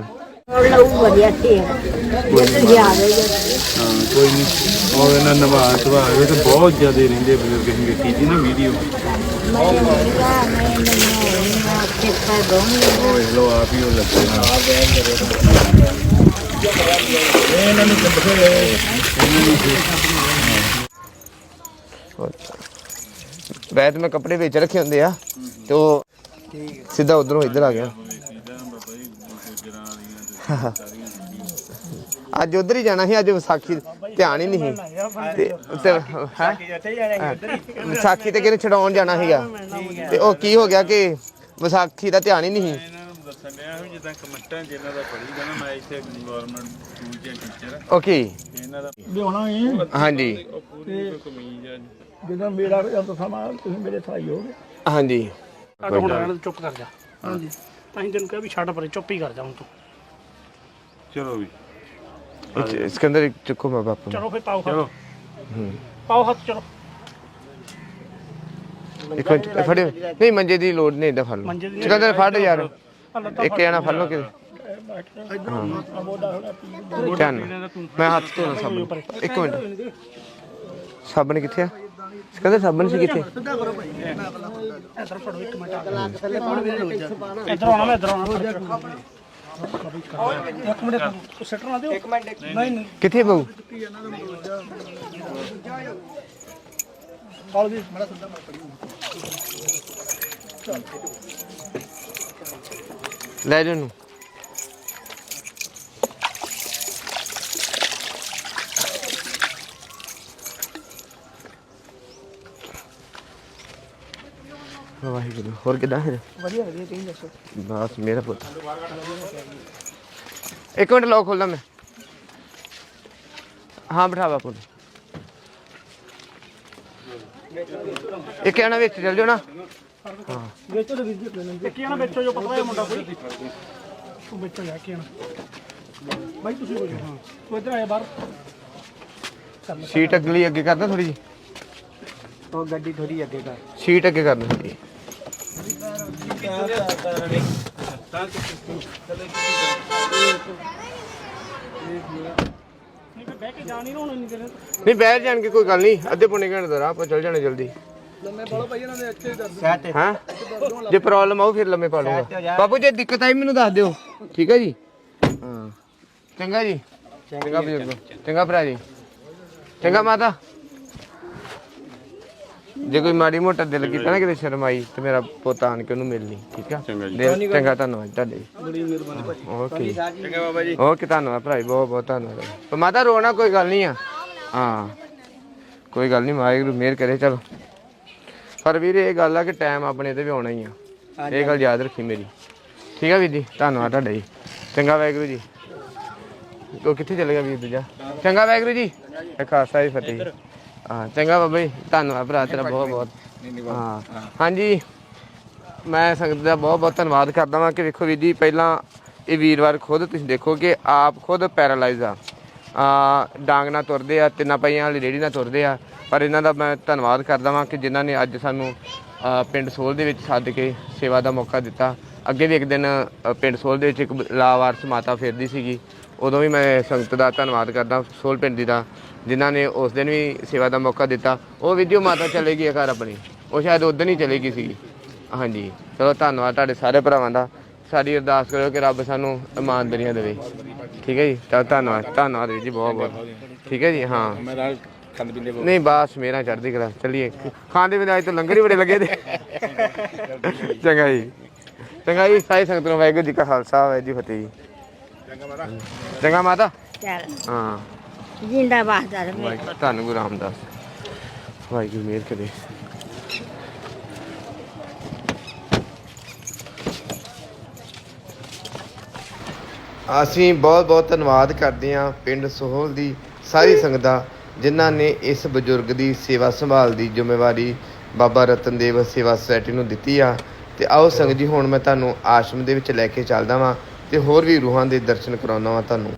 ਲਊ ਵਧੀਆ ਸੀ ਜਿੱਦ ਜਾ ਰਹੀ ਕੋਈ ਨਹੀਂ ਉਹ ਇਹਨਾਂ ਨਵਾ ਸੁਭਾਅ ਤੇ ਬਹੁਤ ਜ਼ਿਆਦਾ ਰਹਿੰਦੇ ਬਜ਼ੁਰਗ ਅਸੀਂ ਵੇਖੀ ਸੀ ਨਾ ਵੀਡੀਓ ਉਹ ਇਹ ਲੋ ਆਪ ਹੀ ਉਹ ਲੱਗੇ ਨਾ। ਬੈਤ ਮੈਂ ਕੱਪੜੇ ਵਿੱਚ ਰੱਖੇ ਹੁੰਦੇ ਆ। ਤੇ ਉਹ ਸਿੱਧਾ ਉਧਰੋਂ ਇੱਧਰ ਆ ਗਿਆ। ਅੱਜ ਉਧਰ ਹੀ ਜਾਣਾ ਸੀ, ਅੱਜ ਵਿਸਾਖੀ ਧਿਆਨ ਹੀ ਨਹੀਂ ਸੀ। ਤੇ ਵਿਸਾਖੀ ਤੇ ਕਿਹਨੇ ਛਡਾਉਣ ਜਾਣਾ ਸੀਗਾ? ਤੇ ਉਹ ਕੀ ਹੋ ਗਿਆ ਕਿ ਵਿਸਾਖੀ ਦਾ ਧਿਆਨ ਹੀ ਨਹੀਂ ਸੀ? ਦੱਸਣ ਡਿਆ ਵੀ ਜਿੱਦਾਂ ਕਮਿਟਾਂ ਜਿਨ੍ਹਾਂ ਦਾ ਪੜੀ ਜਾਣਾ ਮੈਂ ਇੱਥੇ ਗਵਰਨਮੈਂਟ ਸਕੂਲ ਚ ਟੀਚਰ ਓਕੇ ਇਹਨਾਂ ਦਾ ਲਿਆਉਣਾ ਹੀ ਹਾਂਜੀ। ਉਹ ਪੂਰੀ ਕੋਈ ਕਮੀਜ਼ ਆ ਜਦੋਂ ਮੇਰਾ ਜਦੋਂ ਸਮਾਂ ਤੁਸੀਂ ਮੇਰੇ ਥਾਈ ਹੋਗੇ ਹਾਂਜੀ। ਚੁੱਪ ਕਰ ਜਾ। ਹਾਂਜੀ। ਤਾਂ ਹੀ ਤੈਨੂੰ ਕਿਹਾ ਵੀ ਛੱਡ ਪਰੇ ਚੁੱਪ ਹੀ ਕਰ ਜਾ ਹੁਣ ਤੂੰ। ਚਲੋ ਵੀ। ਇੱਕ- ਸਿਕੰਦਰ ਇੱਕ ਚੁੱਕੋ ਮੈਂ ਬਾਪੂ ਨੂੰ। ਚਲੋ ਫਿਰ ਪਾਓ ਹੱਥ। ਪਾਓ ਹੱਥ ਚਲੋ। ਇੱਕ ਮਿੰਟ ਇਹ ਫੜਿਓ। ਨਹੀਂ ਮੰਜੇ ਦੀ ਲੋੜ ਨਹੀਂ ਏਦਾਂ ਫੜ ਲਓ। ਮੰਜੇ ਦੀ ਨਹੀਂ ਸਿਕੰਦਰ ਫੜ ਯਾਰ। ਇੱਕ ਜਣਾ ਫੜ ਲਓ ਕਿ ਧਿਆਨ ਨਾਲ। ਮੈਂ ਹੱਥ ਧੋਣਾ ਸਾਬਣ। ਇੱਕ ਮਿੰਟ। ਸਾਬਣ ਕਿੱਥੇ ਆ? ਸਿਕੰਦਰ ਸਾਬਣ ਸੀ ਕਿੱਥੇ? ਇੱਧਰ ਫੜੋ ਇੱਕ ਮਿੰਟ ਇੱਧਰ ਆਉਣਾ ਮੈਂ ਇੱਧਰ ਆਉਣਾ। ਇੱਕ ਮਿੰਟ ਸੈਟਰ ਨਾ ਦਿਓ। ਇੱਕ ਮਿੰਟ। ਨਹੀਂ ਨਹੀਂ। ਕਿੱਥੇ ਬਹੂ ਕਾਲ ਵੀ ਲੈ ਜਾ ਉਹਨੂੰ ਵਾਹਿਗੁਰੂ ਹੋਰ ਕਿਦਾਂ ਫਿਰ? ਵਧੀਆ ਵਧੀਆ ਤੁਸੀਂ ਦੱਸੋ? ਬਸ ਮੇਰਾ ਪੁੱਤ। ਇੱਕ ਮਿੰਟ ਲੋ ਖੋਲਦਾ ਮੈਂ। ਹਾਂ ਬਿਠਾ ਬਾਪੂ ਨੂੰ ਇੱਕ ਜਣਾ ਵਿੱਚ ਚੱਲ ਜਾਓ ਨਾ। ਵੇਚੋ ਤੇ ਵੀਰ ਜੀ ਕੀ ਆਣਾ ਵੇਚੋ ਜੋ ਪਤਾ ਹੈ ਮੁੰਡਾ ਕੋਈ। ਤੂੰ ਵੇਚੋ ਜਾ ਕੇ ਆਣਾ ਬਾਈ ਤੁਸੀਂ ਹੋ ਜਾਓ ਹਾਂ। ਤੂੰ ਇੱਧਰ ਆਇਆ ਬਾਹਰ। ਸੀਟ ਅਗਲੀ ਅੱਗੇ ਕਰਦਾ ਥੋੜੀ ਜੀ ਉਹ ਗੱਡੀ ਥੋੜੀ ਅੱਗੇ ਕਰ। ਸੀਟ ਅੱਗੇ ਕਰਦਾ ਥੋੜੀ ਨਹੀਂ ਫਿਰ ਬਹਿ ਕੇ ਜਾਣੀ ਨਾ ਹੁਣ ਇੰਨੀ ਦੇਰ। ਨਹੀਂ ਬੈਠ ਜਾਣਗੇ ਕੋਈ ਗੱਲ ਨਹੀਂ। ਅੱਧੇ ਪੌਣੇ ਘੰਟੇ ਦਾ ਰਾਹ ਆਪਾਂ ਚੱਲ ਜਾਣਾ ਜਲਦੀ। ਲੰਮੇ ਪਾਲੋ ਭਾਈ ਇਹਨਾਂ ਦੇ ਇੱਥੇ ਦਰਦ ਹਾਂ? ਜੇ ਪ੍ਰੋਬਲਮ ਆਉ ਫਿਰ ਲੰਮੇ ਪਾ ਲੂੰਗਾ ਬਾਪੂ ਜੇ ਦਿੱਕਤ ਆਈ ਮੈਨੂੰ ਦੱਸ ਦਿਓ। ਠੀਕ ਹੈ ਜੀ? ਹਾਂ। ਚੰਗਾ ਜੀ। ਚੰਗਾ ਬਜ਼ੁਰਗੋ ਚੰਗਾ। ਭਰਾ ਜੀ। ਚੰਗਾ ਮਾਤਾ। ਜੇ ਕੋਈ ਮਾੜੀ ਮੋਟਾ ਦਿਲ ਕੀਤਾ ਨਾ ਕਿਤੇ ਸ਼ਰਮ ਆਈ ਤੇ ਮੇਰਾ ਪੁੱਤ ਆਣ ਕੇ ਉਹਨੂੰ ਮਿਲਣੀ ਠੀਕ ਆ? ਦਿਲ ਚੰਗਾ ਧੰਨਵਾਦ ਤੁਹਾਡੇ ਬੜੀ ਮਿਹਰਬਾਨੀ ਓਕੇ ਚੰਗਾ ਬਾਬਾ ਜੀ। ਓਕੇ ਧੰਨਵਾਦ ਭਰਾ ਜੀ ਬਹੁਤ ਬਹੁਤ ਧੰਨਵਾਦ। ਪਰ ਮਾਤਾ ਰੋਣਾ ਕੋਈ ਗੱਲ ਨਹੀਂ ਆ। ਹਾਂ। ਕੋਈ ਗੱਲ ਨਹੀਂ ਵਾਹਿਗੁਰੂ ਮਿਹਰ ਕਰੇ ਚਲੋ। ਪਰ ਵੀਰੇ ਇਹ ਗੱਲ ਆ ਕਿ ਟਾਈਮ ਆਪਣੇ ਤੇ ਵੀ ਆਉਣਾ ਹੀ ਆ। ਇਹ ਗੱਲ ਯਾਦ ਰੱਖੀ ਮੇਰੀ। ਠੀਕ ਆ ਵੀਰ ਜੀ? ਧੰਨਵਾਦ ਤੁਹਾਡਾ ਜੀ। ਚੰਗਾ ਵਾਹਿਗੁਰੂ ਜੀ। ਉਹ ਕਿੱਥੇ ਚਲੇ ਗਿਆ ਵੀਰ ਦੂਜਾ? ਚੰਗਾ ਵਾਹਿਗੁਰੂ ਜੀ। ਖਾਲਸਾ ਜੀ ਫਤਿਹ। ਹਾਂ ਚੰਗਾ ਬਾਬਾ ਜੀ। ਧੰਨਵਾਦ ਭਰਾ ਤੇਰਾ ਬਹੁਤ ਬਹੁਤ। ਹਾਂ। ਹਾਂਜੀ। ਮੈਂ ਸੰਗਤ ਦਾ ਬਹੁਤ ਬਹੁਤ ਧੰਨਵਾਦ ਕਰਦਾ ਵਾਂ ਕਿ ਵੇਖੋ ਵੀਰ ਜੀ ਪਹਿਲਾਂ ਇਹ ਵੀਰਵਾਰ ਖੁਦ ਤੁਸੀਂ ਦੇਖੋ ਕਿ ਆਪ ਖੁਦ ਪੈਰਾਲਾਈਜ਼ ਆ। ਆ ਡਾਂਗ ਨਾਲ ਤੁਰਦੇ ਆ ਤਿੰਨਾਂ ਪਈਆਂ ਵਾਲੀ ਰੇੜੀ ਨਾਲ ਤੁਰਦੇ ਆ। ਪਰ ਇਹਨਾਂ ਦਾ ਮੈਂ ਧੰਨਵਾਦ ਕਰਦਾ ਵਾਂ ਕਿ ਜਿਨ੍ਹਾਂ ਨੇ ਅੱਜ ਸਾਨੂੰ ਪਿੰਡ ਸੋਲ ਦੇ ਵਿੱਚ ਸੱਦ ਕੇ ਸੇਵਾ ਦਾ ਮੌਕਾ ਦਿੱਤਾ। ਅੱਗੇ ਵੀ ਇੱਕ ਦਿਨ ਪਿੰਡ ਸੋਲ ਦੇ ਵਿੱਚ ਇੱਕ ਲਾਵਾਰਸ ਮਾਤਾ ਫਿਰਦੀ ਸੀਗੀ। ਉਦੋਂ ਵੀ ਮੈਂ ਸੰਗਤ ਦਾ ਧੰਨਵਾਦ ਕਰਦਾ, ਸੋਲ ਪਿੰਡ ਦੀ ਦਾ, ਜਿਨ੍ਹਾਂ ਨੇ ਉਸ ਦਿਨ ਵੀ ਸੇਵਾ ਦਾ ਮੌਕਾ ਦਿੱਤਾ। ਉਹ ਵੀਡੀਓ ਮਾਤਾ ਚਲੇ ਗਈ ਹੈ ਘਰ ਆਪਣੀ। ਉਹ ਸ਼ਾਇਦ ਉਦੋਂ ਹੀ ਚਲੇ ਗਈ ਸੀ ਹਾਂਜੀ, ਚਲੋ ਧੰਨਵਾਦ ਤੁਹਾਡੇ ਸਾਰੇ ਭਰਾਵਾਂ ਦਾ। ਸਾਡੀ ਅਰਦਾਸ ਕਰੋ ਕਿ ਰੱਬ ਸਾਨੂੰ ਇਮਾਨਦਾਰੀਆਂ ਦੇਵੇ। ਠੀਕ ਹੈ ਜੀ, ਤਾਂ ਧੰਨਵਾਦ ਧੰਨਵਾਦ ਵੀਰ ਜੀ ਬਹੁਤ ਬਹੁਤ ਠੀਕ ਹੈ ਜੀ, ਹਾਂ। ਪੀਂਦੇ ਨਹੀਂ ਬਾਸ ਮੇਰਾ ਚੜ੍ਹਦੀ ਕਲਾ ਚੱਲੀਏ। ਖਾਂਦੇ ਵੀ ਅੱਜ ਤਾਂ ਲੰਗਰ ਹੀ ਬੜੇ ਲੱਗੇ ਤੇ। ਚੰਗਾ ਜੀ। ਚੰਗਾ ਜੀ ਸਾਈ ਸੰਗਤ ਨੂੰ ਵਾਹਿਗੁਰੂ ਜੀ ਕਾ ਖਾਲਸਾ ਵਾਹਿਗੁਰੂ ਜੀ ਫਤਿਹ ਜੀ। ਚੰਗਾ ਮਾਤਾ। ਚੱਲ। ਹਾਂ। ਜਿੰਦਾ ਮੇ ਵਾਹਿਗੁਰੂ ਧੰਨ ਗੁਰੂ ਰਾਮਦਾਸ। ਵਾਹਿਗੁਰੂ ਮਿਹਰ ਕਰੇ। ਅਸੀਂ ਬਹੁਤ ਬਹੁਤ ਧੰਨਵਾਦ ਕਰਦੇ ਹਾਂ ਪਿੰਡ ਸੋਹਲ ਦੀ ਸਾਰੀ ਸੰਗਤ। ਦਾ ਜਿਨ੍ਹਾਂ ਨੇ ਇਸ ਬਜ਼ੁਰਗ ਦੀ ਸੇਵਾ ਸੰਭਾਲ ਦੀ ਜ਼ਿੰਮੇਵਾਰੀ ਬਾਬਾ ਰਤਨਦੇਵ ਸੇਵਾ ਸੁਸਾਇਟੀ ਨੂੰ ਦਿੱਤੀ ਆ। ਤੇ ਆਓ ਸੰਗਤ ਜੀ, ਹੁਣ ਮੈਂ ਤੁਹਾਨੂੰ ਆਸ਼ਰਮ ਦੇ ਵਿੱਚ ਲੈ ਕੇ ਚੱਲਦਾ ਵਾਂ ਤੇ ਹੋਰ ਵੀ ਰੂਹਾਂ ਦੇ ਦਰਸ਼ਨ ਕਰਾਉਂਦਾ ਵਾਂ ਤੁਹਾਨੂੰ।